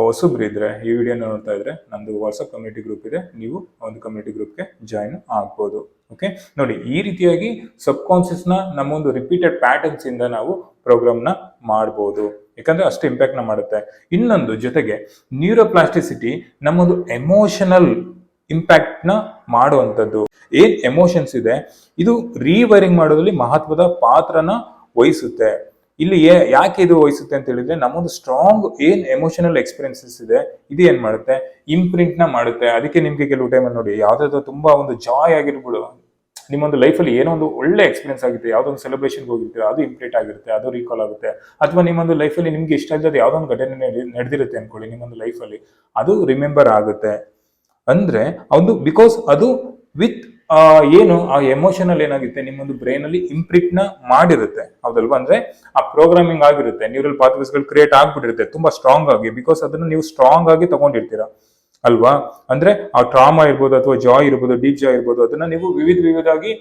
ಹೊಸಬ್ರು ಇದ್ರೆ, ಈ ವಿಡಿಯೋ ನೋಡ್ತಾ ಇದ್ರೆ, ನಂದು ವಾಟ್ಸ್ಆಪ್ ಕಮ್ಯುನಿಟಿ ಗ್ರೂಪ್ ಇದೆ. ನೀವು ಒಂದು ಕಮ್ಯುನಿಟಿ ಗ್ರೂಪ್ಗೆ ಜಾಯಿನ್ ಆಗ್ಬೋದು. ಓಕೆ ನೋಡಿ, ಈ ರೀತಿಯಾಗಿ ಸಬ್ ಕಾನ್ಸಿಯಸ್ನ ನಮ್ಮೊಂದು ರಿಪೀಟೆಡ್ ಪ್ಯಾಟರ್ನ್ಸ್ ಇಂದ ನಾವು ಪ್ರೋಗ್ರಾಮ್ನ ಮಾಡಬಹುದು ಯಾಕಂದ್ರೆ ಅಷ್ಟು ಇಂಪ್ಯಾಕ್ಟ್ನ ಮಾಡುತ್ತೆ. ಇನ್ನೊಂದು ಜೊತೆಗೆ ನ್ಯೂರೋಪ್ಲಾಸ್ಟಿಸಿಟಿ ನಮ್ಮದು ಎಮೋಷನಲ್ ಇಂಪ್ಯಾಕ್ಟ್ನ ಮಾಡುವಂಥದ್ದು. ಏನ್ ಎಮೋಷನ್ಸ್ ಇದೆ? ಇದು ರೀವೈರಿಂಗ್ ಮಾಡೋದ್ರಲ್ಲಿ ಮಹತ್ವದ ಪಾತ್ರನ ವಹಿಸುತ್ತೆ. ಇಲ್ಲಿ ಯಾಕೆ ಇದು ವಹಿಸುತ್ತೆ ಅಂತ ಹೇಳಿದ್ರೆ ನಮ್ಮದು ಸ್ಟ್ರಾಂಗ್ ಏನ್ ಎಮೋಷನಲ್ ಎಕ್ಸ್ಪೀರಿಯನ್ಸಸ್ ಇದೆ, ಇದು ಏನ್ ಮಾಡುತ್ತೆ? ಇಂಪ್ರಿಂಟ್ನ ಮಾಡುತ್ತೆ. ಅದಕ್ಕೆ ನಿಮ್ಗೆ ಕೆಲವು ಟೈಮಲ್ಲಿ ನೋಡಿ, ಯಾವ್ದಾದ್ರು ತುಂಬಾ ಒಂದು ಜಾಯ್ ಆಗಿರ್ಬೋದು. ನಿಮ್ಮೊಂದು ಲೈಫಲ್ಲಿ ಏನೋ ಒಂದು ಒಳ್ಳೆ ಎಕ್ಸ್ಪೀರಿಯನ್ಸ್ ಆಗುತ್ತೆ, ಯಾವುದೋ ಒಂದು ಸೆಲೆಬ್ರೇಷನ್ಗೆ ಹೋಗಿರ್ತೀರ, ಅದು ಇಂಪ್ಲೀಟ್ ಆಗಿರುತ್ತೆ, ಅದು ರೀಕಾಲ್ ಆಗುತ್ತೆ. ಅಥವಾ ನಿಮ್ಮೊಂದು ಲೈಫಲ್ಲಿ ನಿಮ್ಗೆ ಇಷ್ಟ ಇಲ್ಲದ ಯಾವುದೋ ಒಂದು ಘಟನೆ ನಡೆ- ನಡೆದಿರುತ್ತೆ ಅನ್ಕೊಳ್ಳಿ, ನಿಮ್ಮೊಂದು ಲೈಫಲ್ಲಿ ಅದು ರಿಮೆಂಬರ್ ಆಗುತ್ತೆ. ಅಂದ್ರೆ ಅದು ಬಿಕಾಸ್ ಅದು ವಿತ್ ಏನು, ಆ ಎಮೋಷನಲ್ ಏನಾಗುತ್ತೆ, ನಿಮ್ಮೊಂದು ಬ್ರೈನ್ ಅಲ್ಲಿ ಇಂಪ್ರಿಂಟ್ನ ಮಾಡಿರುತ್ತೆ. ಹೌದಲ್ವಾ? ಅಂದ್ರೆ, ಆ ಪ್ರೋಗ್ರಾಮಿಂಗ್ ಆಗಿರುತ್ತೆ ನ್ಯೂರಲ್ ಪಾತ್ವೇಸ್ಗಳು ಕ್ರಿಯೇಟ್ ಆಗ್ಬಿಟ್ಟಿರುತ್ತೆ, ತುಂಬಾ ಸ್ಟ್ರಾಂಗ್ ಆಗಿ ಬಿಕಾಸ್ ಅದನ್ನ ನೀವು ಸ್ಟ್ರಾಂಗ್ ಆಗಿ ತಗೊಂಡಿರ್ತೀರಾ. ಅಲ್ವಾ? ಅಂದ್ರೆ ಆ ಟ್ರಾಮಾ ಇರ್ಬೋದು ಅಥವಾ ಜಾಯ್ ಇರ್ಬೋದು ಡೀಪ್ ಜಾಯ್ ಇರ್ಬೋದು, ಅದನ್ನ ನೀವು ವಿವಿಧ ವಿವಿಧಾಗಿ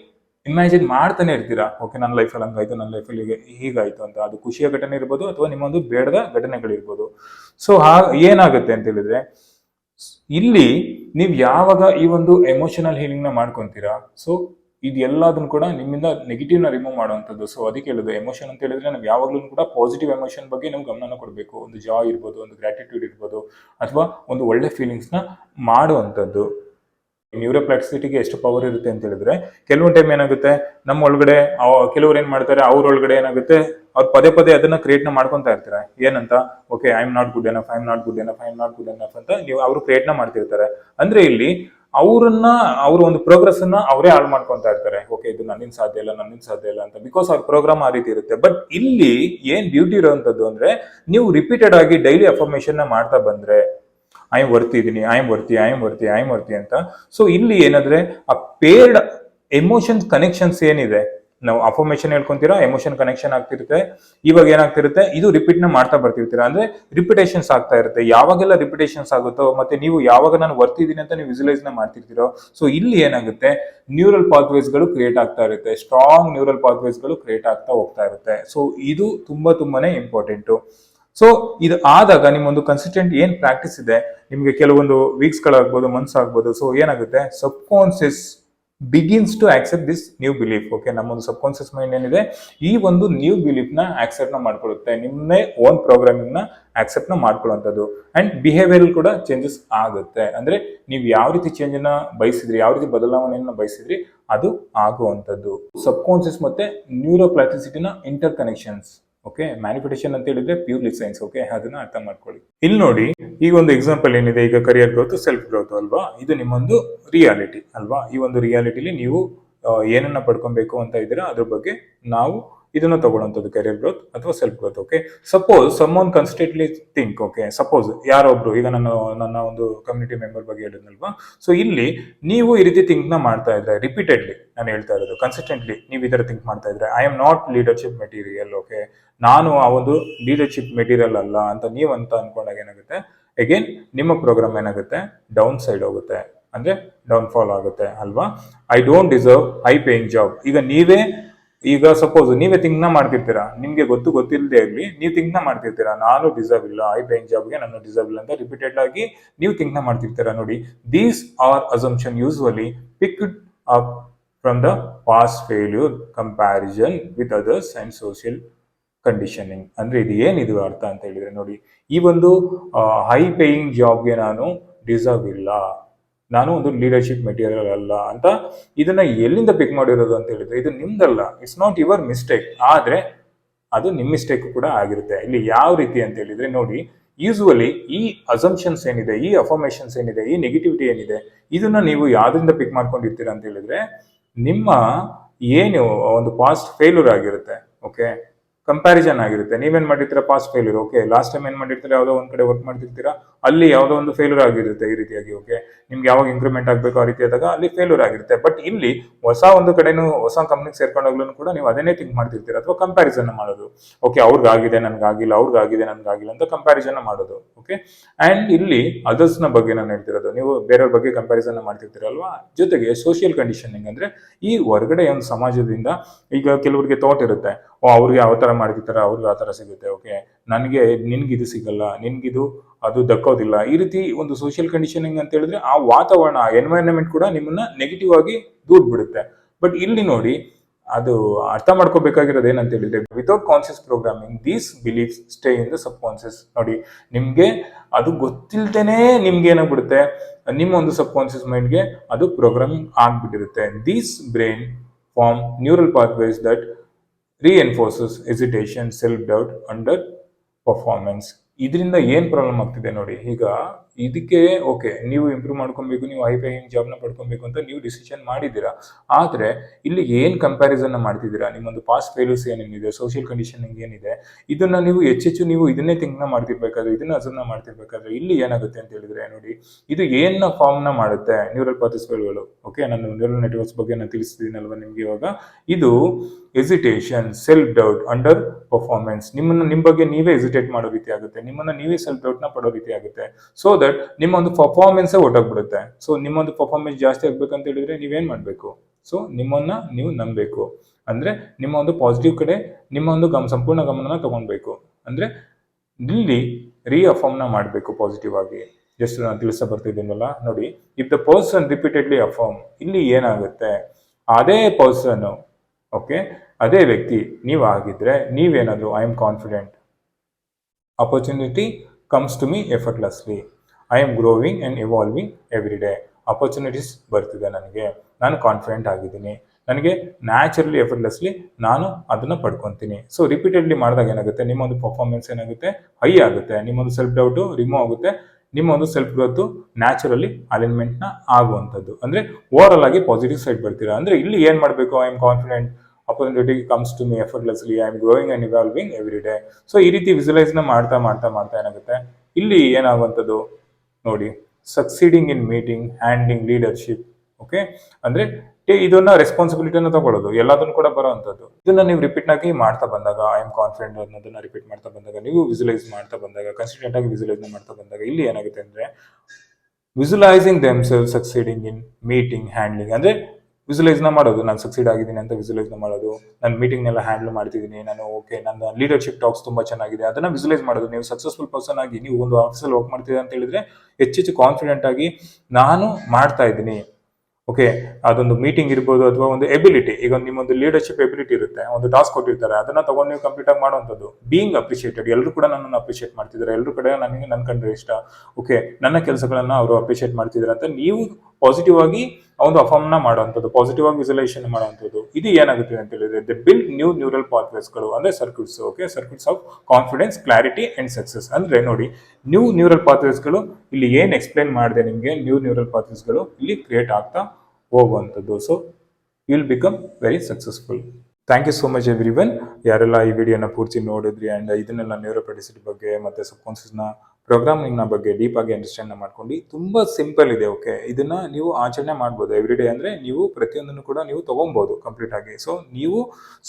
ಇಮ್ಯಾಜಿನ್ ಮಾಡ್ತಾನೆ ಇರ್ತೀರಾ? ಓಕೆ ನನ್ನ ಲೈಫಲ್ಲಿ ಹಂಗಾಯ್ತು, ನನ್ನ ಲೈಫಲ್ಲಿ ಹೀಗೆ, ಹೀಗಾಯ್ತು ಅಂತ. ಅದು ಖುಷಿಯ ಘಟನೆ ಇರ್ಬೋದು ಅಥವಾ ನಿಮ್ಮೊಂದು ಬೇಡದ ಘಟನೆಗಳಿರ್ಬೋದು ಸೊ ಹಾ, ಏನಾಗುತ್ತೆ ಅಂತ ಹೇಳಿದ್ರೆ, ಇಲ್ಲಿ ನೀವು ಯಾವಾಗ ಈ ಒಂದು ಎಮೋಷನಲ್ ಹೀಲಿಂಗ್ನ ಮಾಡ್ಕೊಂತೀರಾ? ಸೊ ಇದೆಲ್ಲದನ್ನು ಕೂಡ ನಿಮ್ಮಿಂದ ನೆಗೆಟಿವ್ನ ರಿಮೂವ್ ಮಾಡುವಂಥದ್ದು. ಸೊ ಅದಕ್ಕೆ ಹೇಳಿದ್ರೆ ಎಮೋಷನ್ ಅಂತ ಹೇಳಿದ್ರೆ ನಾವು ಯಾವಾಗಲೂ ಕೂಡ ಪಾಸಿಟಿವ್ ಎಮೋಷನ್ ಬಗ್ಗೆ ನಾವು ಗಮನ ಕೊಡಬೇಕು. ಒಂದು ಜಾಯ್ ಇರ್ಬೋದು, ಒಂದು ಗ್ರಾಟಿಟ್ಯೂಡ್ ಇರ್ಬೋದು, ಅಥವಾ ಒಂದು ಒಳ್ಳೆ ಫೀಲಿಂಗ್ಸ್ನ ಮಾಡುವಂಥದ್ದು. ನ್ಯೂರೋಪ್ಲಾಸ್ಟಿಟಿಗೆ ಎಷ್ಟು ಪವರ್ ಇರುತ್ತೆ ಅಂತ ಹೇಳಿದ್ರೆ, ಕೆಲವೊಂದು ಟೈಮ್ ಏನಾಗುತ್ತೆ ನಮ್ಮ ಒಳಗಡೆ ಕೆಲವರು ಏನ್ ಮಾಡ್ತಾರೆ, ಅವ್ರ ಒಳಗಡೆ ಏನಾಗುತ್ತೆ, ಅವ್ರು ಪದೇ ಪದೇ ಅದನ್ನ ಕ್ರಿಯೇಟ್ನ ಮಾಡ್ಕೊಂತಾ ಇರ್ತಾರೆ. ಏನಂತ okay I am not good enough I am not good enough I am not good enough ಅಂತ ನೀವು ಅವರು ನ ಮಾಡ್ತಿರ್ತಾರೆ. ಅಂದ್ರೆ ಇಲ್ಲಿ ಅವ್ರನ್ನ, ಅವ್ರ ಒಂದು ಪ್ರೋಗ್ರೆಸ್ ಅನ್ನ ಅವರೇ ಹಾಳು ಮಾಡ್ಕೊತಾ ಇರ್ತಾರೆ. ಓಕೆ ಇದು ನನ್ನಿಂದ ಸಾಧ್ಯ ಇಲ್ಲ, ನನ್ನಿಂದ ಸಾಧ್ಯ ಇಲ್ಲ ಅಂತ. ಬಿಕಾಸ್ ಅವ್ರ ಪ್ರೋಗ್ರಾಮ್ ಆ ರೀತಿ ಇರುತ್ತೆ. ಬಟ್ ಇಲ್ಲಿ ಏನ್ ಡ್ಯೂಟಿ ಇರುವಂತದ್ದು ಅಂದ್ರೆ, ನೀವು ರಿಪೀಟೆಡ್ ಆಗಿ ಡೈಲಿ ಅಫರ್ಮೇಶನ್ನ ಮಾಡ್ತಾ ಬಂದ್ರೆ ಐ ಎಂ ವರ್ತಿ ಇದೀನಿ. I am worthy I am worthy I am worthy ಅಂತ. ಸೊ ಇಲ್ಲಿ ಏನಂದ್ರೆ, ಆ ಪೇರ್ಡ್ ಎಮೋಷನ್ಸ್ ಕನೆಕ್ಷನ್ಸ್ ಏನಿದೆ ನಾವು ಅಫರ್ಮೇಶನ್ ಹೇಳ್ಕೊಂತೀರಾ ಎಮೋಷನ್ ಕನೆಕ್ಷನ್ ಆಗ್ತಿರುತ್ತೆ. ಇವಾಗ ಏನಾಗ್ತಿರುತ್ತೆ? ಇದು ರಿಪೀಟ್ನ ಮಾಡ್ತಾ ಬರ್ತಿರ್ತೀರಾ. ಅಂದ್ರೆ ರಿಪಿಟೇಷನ್ಸ್ ಆಗ್ತಾ ಇರುತ್ತೆ. ಯಾವಾಗೆಲ್ಲ ರಿಪಿಟೇಷನ್ಸ್ ಆಗುತ್ತೋ, ಮತ್ತೆ ನೀವು ಯಾವಾಗ ನಾನು ವರ್ತಿದ್ದೀನಿ ಅಂತ ನೀವು ವಿಜುಲೈಸ್ನ ಮಾಡ್ತಿರ್ತೀರೋ. ಸೊ ಇಲ್ಲಿ ಏನಾಗುತ್ತೆ? ನ್ಯೂರಲ್ ಪಾತ್ವೇಸ್ಗಳು ಕ್ರಿಯೇಟ್ ಆಗ್ತಾ ಇರುತ್ತೆ. ಸ್ಟ್ರಾಂಗ್ ನ್ಯೂರಲ್ ಪಾತ್ವೇಸ್ಗಳು ಕ್ರಿಯೇಟ್ ಆಗ್ತಾ ಹೋಗ್ತಾ ಇರುತ್ತೆ. ಸೊ ಇದು ತುಂಬಾ ತುಂಬಾನೇ ಇಂಪಾರ್ಟೆಂಟು ಸೊ ಇದು ಆದಾಗ ನಿಮ್ಮೊಂದು ಕನ್ಸಿಸ್ಟೆಂಟ್ ಏನ್ ಪ್ರಾಕ್ಟೀಸ್ ಇದೆ? ನಿಮಗೆ ಕೆಲವೊಂದು ವೀಕ್ಸ್ ಗಳಾಗ್ಬೋದು ಮಂತ್ಸ್ ಆಗ್ಬೋದು. ಸೊ ಏನಾಗುತ್ತೆ? Subconscious begins to accept this new belief okay ನಮ್ಮೊಂದು subconscious mind ಏನಿದೆ, ಈ ಒಂದು ನ್ಯೂ ಬಿಲೀಫ್ನ ಆಕ್ಸೆಪ್ಟ್ನ ಮಾಡ್ಕೊಳ್ಳುತ್ತೆ. ನಿಮ್ಮೇ ಓನ್ ಪ್ರೋಗ್ರಾಮಿಂಗ್ನ ಆಕ್ಸೆಪ್ಟ್ನ ಮಾಡ್ಕೊಳ್ಳುವಂಥದ್ದು. ಅಂಡ್ ಬಿಹೇವಿಯರ್ ಕೂಡ ಚೇಂಜಸ್ ಆಗುತ್ತೆ. ಅಂದ್ರೆ ನೀವು ಯಾವ ರೀತಿ ಚೇಂಜ್ನ ಬಯಸಿದ್ರಿ, ಯಾವ ರೀತಿ ಬದಲಾವಣೆಯನ್ನ ಬಯಸಿದ್ರಿ, ಅದು ಆಗುವಂಥದ್ದು. ಸಬ್ ಕಾನ್ಸಿಯಸ್ ಮತ್ತೆ ನ್ಯೂರೋಪ್ಲಾಟಿಸಿಟಿನ ಇಂಟರ್ ಕನೆಕ್ಷನ್ಸ್ ಓಕೆ ಮ್ಯಾನಿಫಿಟೇಷನ್ ಅಂತ ಹೇಳಿದ್ರೆ ಪ್ಯೂರ್ಲಿ ಸೈನ್ಸ್ ಓಕೆ ಅದನ್ನ ಅರ್ಥ ಮಾಡ್ಕೊಳ್ಳಿ. ಇಲ್ಲಿ ನೋಡಿ, ಈಗ ಒಂದು ಎಕ್ಸಾಂಪಲ್ ಏನಿದೆ? ಈಗ ಕರಿಯರ್ ಗ್ರೋತ್ ಸೆಲ್ಫ್ ಗ್ರೋತ್ ಅಲ್ವಾ? ಇದು ನಿಮ್ಮೊಂದು ರಿಯಾಲಿಟಿ ಅಲ್ವಾ? ಈ ಒಂದು ರಿಯಾಲಿಟಿಲಿ ನೀವು ಏನನ್ನ ಪಡ್ಕೊಬೇಕು ಅಂತ ಇದ್ದೀರಾ? ಅದ್ರ ಬಗ್ಗೆ ನಾವು ಇದನ್ನ ತಗೊಳ್ಳೋಂಥದ್ದು ಕೆರಿಯರ್ ಗ್ರೋತ್ ಅಥವಾ self growth okay suppose someone constantly think okay suppose ಯಾರೊಬ್ರು, ಈಗ ನಾನು ನನ್ನ ಒಂದು ಕಮ್ಯುನಿಟಿ ಮೆಂಬರ್ ಬಗ್ಗೆ ಹೇಳಿದ್ನಲ್ವಾ? ಸೊ ಇಲ್ಲಿ ನೀವು ಈ ರೀತಿ ಥಿಂಕ್ನ ಮಾಡ್ತಾ ಇದ್ರೆ ರಿಪೀಟೆಡ್ಲಿ ನಾನು ಹೇಳ್ತಾ ಇರೋದು ಕನ್ಸಿಸ್ಟೆಂಟ್ಲಿ ನೀವು ತರ ಥಿಂಕ್ ಮಾಡ್ತಾ ಇದ್ರೆ I am not leadership material okay ನಾನು ಆ ಒಂದು ಲೀಡರ್ಶಿಪ್ ಮೆಟೀರಿಯಲ್ ಅಲ್ಲ ಅಂತ ನೀವು ಅಂತ ಅನ್ಕೊಂಡಾಗ ಏನಾಗುತ್ತೆ? ಅಗೇನ್ ನಿಮ್ಮ ಪ್ರೋಗ್ರಾಮ್ ಏನಾಗುತ್ತೆ? ಡೌನ್ ಸೈಡ್ ಹೋಗುತ್ತೆ, ಅಂದ್ರೆ ಡೌನ್ ಫಾಲ್ ಆಗುತ್ತೆ, ಅಲ್ವಾ? I don't deserve high paying job ಈಗ ನೀವೇ ಈಗ ಸಪೋಸ್ ನೀವೇ ಥಿಂಕ್ನ ಮಾಡ್ತಿರ್ತೀರಾ? ನಿಮ್ಗೆ ಗೊತ್ತು ಗೊತ್ತಿಲ್ಲದೆ ಇರಲಿ, ನೀವು ಥಿಂಕ್ನ ಮಾಡ್ತಿರ್ತೀರಾ? ನಾನು ಡಿಸರ್ವ್ ಇಲ್ಲ ಐ ಪೇಯಿಂಗ್ ಜಾಬ್ಗೆ ನಾನು ಡಿಸರ್ವ್ ಇಲ್ಲ ಅಂತ ರಿಪೀಟೆಡ್ ಆಗಿ ನೀವು ಥಿಂಕ್ನ ಮಾಡ್ತಿರ್ತೀರಾ ನೋಡಿ. These are assumption usually picked up from the past failure comparison with others and social conditioning ಅಂದ್ರೆ ಇದು ಏನಿದು ಅರ್ಥ ಅಂತ ಹೇಳಿದ್ರೆ ನೋಡಿ, ಈ ಒಂದು ಹೈ ಪೇಯಿಂಗ್ ಜಾಬ್ಗೆ ನಾನು ಡಿಸರ್ವ್ ಇಲ್ಲ. ನಾನು ಒಂದು ಲೀಡರ್ಶಿಪ್ ಮೆಟೀರಿಯಲ್ ಅಲ್ಲ ಅಂತ ಇದನ್ನ ಎಲ್ಲಿಂದ ಪಿಕ್ ಮಾಡಿರೋದು ಅಂತ ಹೇಳಿದ್ರೆ ಇದು ನಿಮ್ದಲ್ಲ. ಇಟ್ಸ್ ನಾಟ್ ಯುವರ್ ಮಿಸ್ಟೇಕ್ ಆದ್ರೆ ಅದು ನಿಮ್ಮ ಮಿಸ್ಟೇಕ್ ಕೂಡ ಆಗಿರುತ್ತೆ. ಇಲ್ಲಿ ಯಾವ ರೀತಿ ಅಂತ ಹೇಳಿದ್ರೆ ನೋಡಿ ಯೂಸುವಲಿ ಈ ಅಸಂಪ್ಷನ್ಸ್ ಏನಿದೆ, ಈ ಅಫರ್ಮೇಷನ್ಸ್ ಏನಿದೆ, ಈ ನೆಗೆಟಿವಿಟಿ ಏನಿದೆ, ಇದನ್ನ ನೀವು ಯಾವ್ದರಿಂದ ಪಿಕ್ ಮಾಡ್ಕೊಂಡಿರ್ತೀರಾ ಅಂತ ಹೇಳಿದ್ರೆ ನಿಮ್ಮ ಏನು, ಒಂದು ಪಾಸ್ಟ್ ಫೇಲ್ಯೂರ್ ಆಗಿರುತ್ತೆ ಓಕೆ ಕಂಪ್ಯಾರಿಸನ್ ಆಗಿರುತ್ತೆ. ನೀವೇನ್ ಮಾಡಿರ್ತೀರಾ? Past failure okay last time ಏನ್ ಮಾಡಿರ್ತೀರಾ? ಯಾವುದೋ ಒಂದ್ ಕಡೆ ವರ್ಕ್ ಮಾಡ್ತಿರ್ತೀರಾ? ಅಲ್ಲಿ ಯಾವುದೋ ಒಂದು ಫೇಲ್ಯೂರ್ ಆಗಿರುತ್ತೆ ಈ ರೀತಿಯಾಗಿ ಓಕೆ ನಿಮ್ಗೆ ಯಾವಾಗ ಇಂಕ್ರಿಮೆಂಟ್ ಆಗಬೇಕು ಆ ರೀತಿ ಆದಾಗ ಅಲ್ಲಿ ಫೇಲ್ಯೂರ್ ಆಗಿರುತ್ತೆ. ಬಟ್ ಇಲ್ಲಿ ಹೊಸ ಒಂದು ಕಡೆನೂ ಹೊಸ ಕಂಪ್ನಿಗೆ ಸೇರ್ಕೊಂಡಾಗ್ಲೂ ಕೂಡ ನೀವು ಅದನ್ನೇ ಥಿಂಕ್ ಮಾಡ್ತಿರ್ತೀರಾ? ಅಥವಾ ಕಂಪ್ಯಾರಿಸನ್ ಮಾಡೋದು. ಓಕೆ ಅವ್ರಿಗಾಗಿದೆ, ನನ್ಗಾಗಿಲ್ಲ ಅವ್ರಿಗಾಗಿದೆ, ನನ್ಗಾಗಿಲ್ಲ ಅಂತ ಕಂಪ್ಯಾರಿಸನ್ ಮಾಡೋದು ಓಕೆ ಅಂಡ್ ಇಲ್ಲಿ ಅದರ್ಸ್ನ ಬಗ್ಗೆ ನಾನು ಹೇಳ್ತಿರೋದು. ನೀವು ಬೇರೆಯವ್ರ ಬಗ್ಗೆ ಕಂಪ್ಯಾರಿಸನ್ ಮಾಡ್ತಿರ್ತೀರಲ್ವಾ ಜೊತೆಗೆ ಸೋಷಿಯಲ್ ಕಂಡೀಷನಿಂಗ್ ಅಂದ್ರೆ ಈ ಹೊರಗಡೆ ಒಂದು ಸಮಾಜದಿಂದ ಈಗ ಕೆಲವರಿಗೆ ತೋಟ ಇರುತ್ತೆ. ಓ, ಅವ್ರಿಗೆ ಯಾವ ತರ ಮಾಡ್ತಿರ್ತಾರೆ ಅವ್ರಿಗೆ ಆ ಥರ ಸಿಗುತ್ತೆ ಓಕೆ ನನಗೆ ನಿನ್ಗಿದು ಸಿಗಲ್ಲ ನಿನ್ಗಿದು ಅದು ದಕ್ಕೋದಿಲ್ಲ. ಈ ರೀತಿ ಒಂದು ಸೋಷಿಯಲ್ ಕಂಡೀಷನಿಂಗ್ ಅಂತ ಹೇಳಿದ್ರೆ ಆ ವಾತಾವರಣ ಎನ್ವೈರನ್ಮೆಂಟ್ ಕೂಡ ನಿಮ್ಮನ್ನ ನೆಗೆಟಿವ್ ಆಗಿ ದೂರ ಬಿಡುತ್ತೆ. ಬಟ್ ಇಲ್ಲಿ ನೋಡಿ, ಅದು ಅರ್ಥ ಮಾಡ್ಕೋಬೇಕಾಗಿರೋದು ಏನಂತ ಹೇಳಿದ್ರೆ without conscious programming these beliefs stay in the subconscious ನೋಡಿ, ನಿಮಗೆ ಅದು ಗೊತ್ತಿಲ್ದೇನೆ ನಿಮ್ಗೆ ಏನಾಗ್ಬಿಡುತ್ತೆ, ನಿಮ್ಮ ಒಂದು ಸಬ್ ಕಾನ್ಸಿಯಸ್ ಮೈಂಡ್ಗೆ ಅದು programming ಆಗ್ಬಿಟ್ಟಿರುತ್ತೆ. These brain form neural pathways that reinforces hesitation self doubt underperformance ಇದರಿಂದ ಏನು ಪ್ರಾಬ್ಲಮ್ ಆಗ್ತಿದೆ ನೋಡಿ ಈಗ ಇದಕ್ಕೆ ಓಕೆ ನೀವು ಇಂಪ್ರೂವ್ ಮಾಡ್ಕೊಬೇಕು, ನೀವು ಹೈ ಪೇಯಿಂಗ್ ಜಾಬ್ನ ಪಡ್ಕೊಬೇಕು ಅಂತ ನೀವು ಡಿಸಿಷನ್ ಮಾಡಿದ್ದೀರಾ? ಆದರೆ, ಇಲ್ಲಿ ಏನು ಕಂಪ್ಯಾರಿಸನ್ ಮಾಡ್ತಿದ್ದೀರಾ? ನಿಮ್ಮೊಂದು ಪಾಸ್ಟ್ ಫೇಲ್ಯೂಸ್ ಏನೇನಿದೆ? ಸೋಷಿಯಲ್ ಕಂಡೀಷನಿಂಗ್ ಏನಿದೆ? ಇದನ್ನ ನೀವು ಹೆಚ್ಚೆಚ್ಚು ನೀವು ಇದನ್ನೇ ಥಿಂಕ್ನ ಮಾಡ್ತಿರ್ಬೇಕಾದ್ರೆ, ಇದನ್ನ ಅಸನ್ನ ಮಾಡ್ತಿರ್ಬೇಕಾದ್ರೆ ಇಲ್ಲಿ ಏನಾಗುತ್ತೆ ಅಂತ ಹೇಳಿದ್ರೆ ನೋಡಿ, ಇದು ಏನ ಫಾರ್ಮ್ನ ಮಾಡುತ್ತೆ? ನ್ಯೂರಲ್ ಪಾಥಿಸ್ಗಳು ಓಕೆ ನಾನು ನ್ಯೂರಲ್ ನೆಟ್ವರ್ಕ್ಸ್ ಬಗ್ಗೆ ನಾನು ತಿಳಿಸಿದ್ದೀನಲ್ವ ನಿಮ್ಗೆ ಇವಾಗ? ಇದು hesitation self doubt underperformance ನಿಮ್ಮನ್ನು ನಿಮ್ಮ ಬಗ್ಗೆ ನೀವೇ ಎಸಿಟೇಟ್ ಮಾಡೋ ರೀತಿ ಆಗುತ್ತೆ. ನಿಮ್ಮನ್ನ ನೀವೇ ಸೆಲ್ಫ್ ಡೌಟ್ನ ಪಡೋ ರೀತಿ ಆಗುತ್ತೆ. ಸೊ ನಿಮ್ಮ ಒಂದು ಪರ್ಫಾರ್ಮೆನ್ಸ್ ಒಟ್ಟೋಗ್ಬಿಡುತ್ತೆ. ಸೊ ನಿಮ್ಮೊಂದು ಪರ್ಫಾರ್ಮೆನ್ಸ್ ಜಾಸ್ತಿ ಆಗ್ಬೇಕಂತ ಹೇಳಿದ್ರೆ ನೀವೇನ್ ಮಾಡಬೇಕು? ಸೊ ನಿಮ್ಮನ್ನ ನೀವು ನಂಬಬೇಕು. ಅಂದ್ರೆ ನಿಮ್ಮ ಒಂದು ಪಾಸಿಟಿವ್ ಕಡೆ ನಿಮ್ಮ ಒಂದು ಗಮ, ಸಂಪೂರ್ಣ ಗಮನನ ತಗೊಳ್ಬೇಕು ಅಂದ್ರೆ ಇಲ್ಲಿ ನ ಮಾಡಬೇಕು ಪಾಸಿಟಿವ್ ಆಗಿ. ಜಸ್ಟ್ ನಾನು ತಿಳಿಸ ಬರ್ತಿದ್ದೀನಲ್ಲ ನೋಡಿ. If the person repeatedly affirm ಇಲ್ಲಿ ಏನಾಗುತ್ತೆ? ಅದೇ ಪರ್ಸನ್ ಓಕೆ ಅದೇ ವ್ಯಕ್ತಿ, ನೀವು ಆಗಿದ್ರೆ ನೀವೇನಾದ್ರು I am confident opportunity comes to me effortlessly I am growing and evolving every day opportunities ಬರ್ತಿದೆ ನನಗೆ. ನಾನು ಕಾನ್ಫಿಡೆಂಟ್ ಆಗಿದ್ದೀನಿ. ನನಗೆ ನ್ಯಾಚುರಲಿ ಎಫರ್ಟ್ಲೆಸ್ಲಿ ನಾನು ಅದನ್ನು ಪಡ್ಕೊತೀನಿ. ಸೊ ರಿಪೀಟೆಡ್ಲಿ ಮಾಡಿದಾಗ ಏನಾಗುತ್ತೆ? ನಿಮ್ಮೊಂದು ಪರ್ಫಾರ್ಮೆನ್ಸ್ ಏನಾಗುತ್ತೆ? ಹೈ ಆಗುತ್ತೆ. ನಿಮ್ಮೊಂದು ಸೆಲ್ಫ್ ಡೌಟು ರಿಮೂವ್ ಆಗುತ್ತೆ. ನಿಮ್ಮ ಒಂದು ಸೆಲ್ಫ್ ಗ್ರೋತು ನ್ಯಾಚುರಲಿ ಅಲೈನ್ಮೆಂಟ್ನ ಆಗುವಂಥದ್ದು. ಅಂದರೆ ಓವರ್ ಆಗಿ ಪಾಸಿಟಿವ್ ಸೈಡ್ ಬರ್ತೀರಾ? ಅಂದರೆ ಇಲ್ಲಿ ಏನು ಮಾಡಬೇಕು? I am confident opportunity comes to me effortlessly I am growing and evolving every day so ಈ ರೀತಿ ವಿಸುಲೈಸ್ನ ಮಾಡ್ತಾ ಮಾಡ್ತಾ ಮಾಡ್ತಾ ಏನಾಗುತ್ತೆ? ಇಲ್ಲಿ ಏನಾಗುವಂಥದ್ದು? ನೋಡಿ succeeding in meeting handling leadership okay ಅಂದ್ರೆ ಇದನ್ನ ರೆಸ್ಪಾನ್ಸಿಬಿಲಿಟಿನ ತಗೊಳ್ಳೋದು, ಎಲ್ಲದನ್ನು ಕೂಡ ಬರೋವಂಥದ್ದು. ಇದನ್ನ ನೀವು ರಿಪೀಟ್ ಆಗಿ ಮಾಡ್ತಾ ಬಂದಾಗ ಐ ಆಮ್ ಕಾನ್ಫಿಡೆಂಟ್ ಅನ್ನೋದನ್ನ ರಿಪೀಟ್ ಮಾಡ್ತಾ ಬಂದಾಗ, ನೀವು ವಿಸುಲೈಸ್ ಮಾಡ್ತಾ ಬಂದಾಗ ಕನ್ಸಿಸ್ಟೆಂಟ್ ಆಗಿ ವಿಸುಲೈಸ್ ಮಾಡ್ತಾ ಬಂದಾಗ, ಇಲ್ಲಿ ಏನಾಗುತ್ತೆ ಅಂದ್ರೆ visualising themselves succeeding in meeting handling ಅಂದ್ರೆ ವಿಸುಲೈಸ್ನ ಮಾಡೋದು, ನಾನು ಸಕ್ಸೀಡ್ ಆಗಿದ್ದೀನಿ ಅಂತ ವಿಸುಲೈಸ್ನ ಮಾಡೋದು ನನ್ನ ಮೀಟಿಂಗ್ನೆಲ್ಲ ಹ್ಯಾಂಡಲ್ ಮಾಡ್ತಿದ್ದೀನಿ, ನಾನು ಓಕೆ ನನ್ನ ಲೀಡರ್ಶಿಪ್ ಟಾಕ್ಸ್ ತುಂಬ ಚೆನ್ನಾಗಿದೆ, ಅದನ್ನ ವಿಸುಲೈಸ್ ಮಾಡೋದು. ನೀವು ಸಕ್ಸಸ್ಫುಲ್ ಪರ್ಸನ್ ಆಗಿ, ನೀವು ಒಂದು ಆಫೀಸಲ್ಲಿ ವರ್ಕ್ ಮಾಡ್ತಿದ್ದೀರಿ ಅಂತ ಹೇಳಿದ್ರೆ ಹೆಚ್ಚೆಚ್ಚು ಕಾನ್ಫಿಡೆಂಟ್ ಆಗಿ ನಾನು ಮಾಡ್ತಾ ಇದ್ದೀನಿ. ಓಕೆ ಅದೊಂದು ಮೀಟಿಂಗ್ ಇರ್ಬೋದು ಅಥವಾ ಒಂದು ಎಬಿಲಿಟಿ ಈಗ ನಿಮ್ಮೊಂದು ಲೀಡರ್ಶಿಪ್ ಎಬಿಲಿಟಿ ಇರುತ್ತೆ, ಒಂದು ಟಾಸ್ಕ್ ಕೊಟ್ಟಿರ್ತಾರೆ, ಅದನ್ನ ತಗೊಂಡು ನೀವು ಕಂಪ್ಲೀಟ್ ಆಗಿ ಮಾಡುವಂಥದ್ದು. ಬೀಯಿಂಗ್ ಅಪ್ರಿಷಿಯೇಟೆಡ್ ಎಲ್ಲರೂ ಕೂಡ ನನ್ನನ್ನು ಅಪ್ರಿಷಿಯೇಟ್ ಮಾಡ್ತಿದ್ದಾರೆ ಎಲ್ಲರೂ ಕಡೆ ನನಗೆ ನನ್ನ ಕಂಡ್ರೆ ಇಷ್ಟ. ಓಕೆ ನನ್ನ ಕೆಲಸಗಳನ್ನು ಅವರು ಅಪ್ರಿಷಿಯೇಟ್ ಮಾಡ್ತಿದ್ದಾರೆ ಅಂತ ನೀವು ಪಾಸಿಟಿವ್ ಆಗಿ ಒಂದು ನ ಮಾಡುವಂಥದ್ದು ಪಾಸಿಟಿವ್ ಆಗಿ ವಿಸಲೇಷನ್ ಮಾಡುವಂಥದ್ದು. ಇದು ಏನಾಗುತ್ತೆ ಅಂತ ಹೇಳಿದ್ರೆ ದ ಬಿಲ್ಡ್ ನ್ಯೂ ನ್ಯೂರಲ್ ಪಾತ್ವೇಸ್ಗಳು ಅಂದ್ರೆ circuits okay circuits of confidence clarity and success ಅಂದ್ರೆ ನೋಡಿ ನ್ಯೂ ನ್ಯೂರಲ್ ಪಾತ್ವೇಸ್ಗಳು ಇಲ್ಲಿ ಏನು ಎಕ್ಸ್ಪ್ಲೈನ್ ಮಾಡಿದೆ ನಿಮಗೆ? ನ್ಯೂ ನ್ಯೂರಲ್ ಪಾತ್ವೇಸ್ಗಳು ಇಲ್ಲಿ ಕ್ರಿಯೇಟ್ ಆಗ್ತಾ ಹೋಗುವಂಥದ್ದು. So will become very successful thank you so much everyone ಯಾರೆಲ್ಲ ಈ ವಿಡಿಯೋನ ಪೂರ್ತಿ ನೋಡಿದ್ರಿ ಆ್ಯಂಡ್ ಇದನ್ನೆಲ್ಲ ನ್ಯೂರೋಪೆಡಿಸಿಟಿ ಬಗ್ಗೆ ಮತ್ತು ಸಬ್ಕಾನ್ಸಿಯಸ್ನ ಪ್ರೋಗ್ರಾಮಿಂಗ್ನ ಬಗ್ಗೆ ಡೀಪಾಗಿ ಅಂಡರ್ಸ್ಟ್ಯಾಂಡ್ ಮಾಡ್ಕೊಂಡು ತುಂಬ ಸಿಂಪಲ್ ಇದೆ ಓಕೆ ಇದನ್ನ ನೀವು ಆಚರಣೆ ಮಾಡ್ಬೋದು ಎವ್ರಿ ಡೇ ಅಂದರೆ ನೀವು ಪ್ರತಿಯೊಂದನ್ನು ಕೂಡ ನೀವು ತೊಗೊಬೋದು ಕಂಪ್ಲೀಟ್ ಆಗಿ. ಸೊ ನೀವು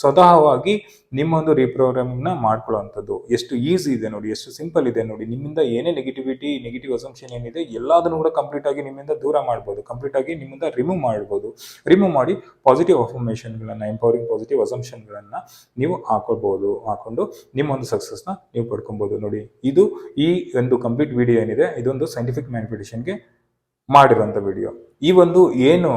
ಸ್ವತಃವಾಗಿ ನಿಮ್ಮೊಂದು ರೀಪ್ರೋಗ್ರಾಮಿಂಗ್ನ ಮಾಡ್ಕೊಳ್ಳೋವಂಥದ್ದು. ಎಷ್ಟು ಈಸಿ ಇದೆ ನೋಡಿ, ಎಷ್ಟು ಸಿಂಪಲ್ ಇದೆ ನೋಡಿ. ನಿಮ್ಮಿಂದ ಏನೇ ನೆಗೆಟಿವಿಟಿ ನೆಗೆಟಿವ್ ಅಸಂಪ್ಷನ್ ಏನಿದೆ, ಎಲ್ಲದನ್ನು ಕೂಡ ಕಂಪ್ಲೀಟ್ ಆಗಿ ನಿಮ್ಮಿಂದ ದೂರ ಮಾಡ್ಬೋದು. ಕಂಪ್ಲೀಟ್ ಆಗಿ ನಿಮ್ಮಿಂದ ರಿಮೂವ್ ಮಾಡ್ಬೋದು. ರಿಮೂವ್ ಮಾಡಿ ಪಾಸಿಟಿವ್ ಅಫರ್ಮೇಷನ್ಗಳನ್ನು ಎಂಪವರಿಂಗ್ ಪಾಸಿಟಿವ್ ಅಸಂಪ್ಷನ್ಗಳನ್ನು ನೀವು ಹಾಕೊಳ್ಬೋದು, ಹಾಕೊಂಡು ನಿಮ್ಮೊಂದು ಸಕ್ಸಸ್ನ ನೀವು ಪಡ್ಕೊಬೋದು ನೋಡಿ. ಇದು ಈ ಒಂದು ಕಂಪ್ಲೀಟ್ ವಿಡಿಯೋ ಏನಿದೆ, ಇದೊಂದು ಸೈಂಟಿಫಿಕ್ ಮ್ಯಾನಿಫಿಟೇಷನ್ಗೆ ಮಾಡಿರುವಂಥ ವಿಡಿಯೋ ಈ ಒಂದು ಏನು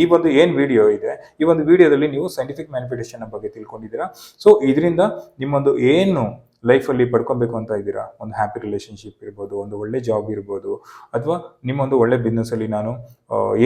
ಈ ಒಂದು ಏನು ವಿಡಿಯೋ ಇದೆ, ಈ ಒಂದು ವಿಡಿಯೋದಲ್ಲಿ ನೀವು ಸೈಂಟಿಫಿಕ್ ಮ್ಯಾನಿಫಿಟೇಷನ್ ಬಗ್ಗೆ ತಿಳ್ಕೊಂಡಿದ್ದೀರಾ? ಸೊ ಇದರಿಂದ ನಿಮ್ಮೊಂದು ಏನು ಲೈಫಲ್ಲಿ ಪಡ್ಕೊಬೇಕು ಅಂತ ಇದ್ದೀರಾ? ಒಂದು ಹ್ಯಾಪಿ ರಿಲೇಷನ್ಶಿಪ್ ಇರ್ಬೋದು, ಒಂದು ಒಳ್ಳೆ ಜಾಬ್ ಇರ್ಬೋದು, ಅಥವಾ ನಿಮ್ಮೊಂದು ಒಳ್ಳೆ ಬಿಸ್ನೆಸ್ಸಲ್ಲಿ ನಾನು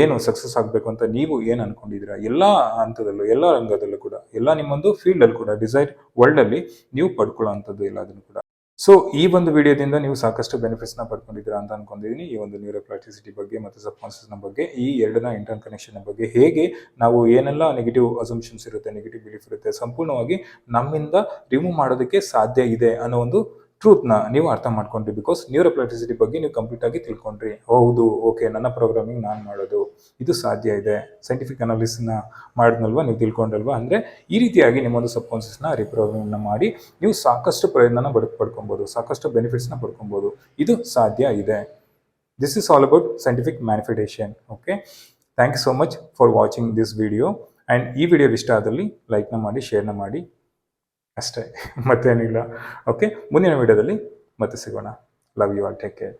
ಏನು ಸಕ್ಸಸ್ ಆಗಬೇಕು ಅಂತ ನೀವು ಏನು ಅನ್ಕೊಂಡಿದ್ದೀರಾ? ಎಲ್ಲ ಹಂತದಲ್ಲೂ, ಎಲ್ಲ ರಂಗದಲ್ಲೂ ಕೂಡ, ಎಲ್ಲ ನಿಮ್ಮೊಂದು ಫೀಲ್ಡಲ್ಲಿ ಕೂಡ ಡಿಸೈರ್ ವರ್ಲ್ಡಲ್ಲಿ ನೀವು ಪಡ್ಕೊಳ್ಳೋ ಅಂಥದ್ದು ಎಲ್ಲದನ್ನು ಕೂಡ. ಸೊ ಈ ಒಂದು ವಿಡಿಯೋದಿಂದ ನೀವು ಸಾಕಷ್ಟು ಬೆನಿಫಿಟ್ಸ್ನ ಪಡ್ಕೊಂಡಿದ್ದೀರಾ ಅಂತ ಅನ್ಕೊಂಡಿದ್ದೀನಿ ಈ ಒಂದು ನ್ಯೂರೋಪ್ಲಾಟಿಸಿಟಿ ಬಗ್ಗೆ ಮತ್ತು ಸಬ್ಕಾನ್ಸಿಯಸ್ನ ಬಗ್ಗೆ, ಈ ಎರಡನ ಇಂಟರ್ ಕನೆಕ್ಷನ್ ಬಗ್ಗೆ ಹೇಗೆ ನಾವು ಏನೆಲ್ಲ ನೆಗೆಟಿವ್ ಅಸಂಪ್ಷನ್ಸ್ ಇರುತ್ತೆ ನೆಗೆಟಿವ್ ಬಿಲೀಫ್ ಇರುತ್ತೆ, ಸಂಪೂರ್ಣವಾಗಿ ನಮ್ಮಿಂದ ರಿಮೂವ್ ಮಾಡೋದಕ್ಕೆ ಸಾಧ್ಯ ಇದೆ ಅನ್ನೋ ಒಂದು ಟ್ರೂತ್ನ ನೀವು ಅರ್ಥ ಮಾಡ್ಕೊಂಡ್ರಿ ಬಿಕಾಸ್ ನ್ಯೂರೋಪ್ಲಾಟಿಸಿಟಿ ಬಗ್ಗೆ ನೀವು ಕಂಪ್ಲೀಟ್ ಆಗಿ ತಿಳ್ಕೊಂಡ್ರಿ. ಹೌದು ಓಕೆ ನನ್ನ ಪ್ರೋಗ್ರಾಮಿಂಗ್ ನಾನು ಮಾಡೋದು, ಇದು ಸಾಧ್ಯ ಇದೆ. ಸೈಂಟಿಫಿಕ್ ಅನಾಲಿಸ್ನ ಮಾಡಿದ್ನಲ್ವಾ ನೀವು ತಿಳ್ಕೊಂಡಲ್ವಾ? ಅಂದರೆ ಈ ರೀತಿಯಾಗಿ ನಿಮ್ಮೊಂದು ಸಬ್ಕಾನ್ಸಿಯಸ್ನ ರಿಪ್ರೋಗ್ರಾಮಿಂಗ್ನ ಮಾಡಿ ನೀವು ಸಾಕಷ್ಟು ಪ್ರಯೋಜನ ಬಡ್, ಪಡ್ಕೊಬೋದು, ಸಾಕಷ್ಟು ಬೆನಿಫಿಟ್ಸ್ನ ಪಡ್ಕೊಬೋದು. ಇದು ಸಾಧ್ಯ ಇದೆ. This is all about scientific manifestation okay thank you so much for watching this video and ಈ ವಿಡಿಯೋ ಇಷ್ಟ ಆದಲ್ಲಿ ಲೈಕ್ನ ಮಾಡಿ ಶೇರ್ನ ಮಾಡಿ. ಅಷ್ಟೇ. ಮತ್ತೇನಿಲ್ಲ. ಓಕೆ ಮುಂದಿನ ವಿಡಿಯೋದಲ್ಲಿ ಮತ್ತೆ ಸಿಗೋಣ. Love you all take care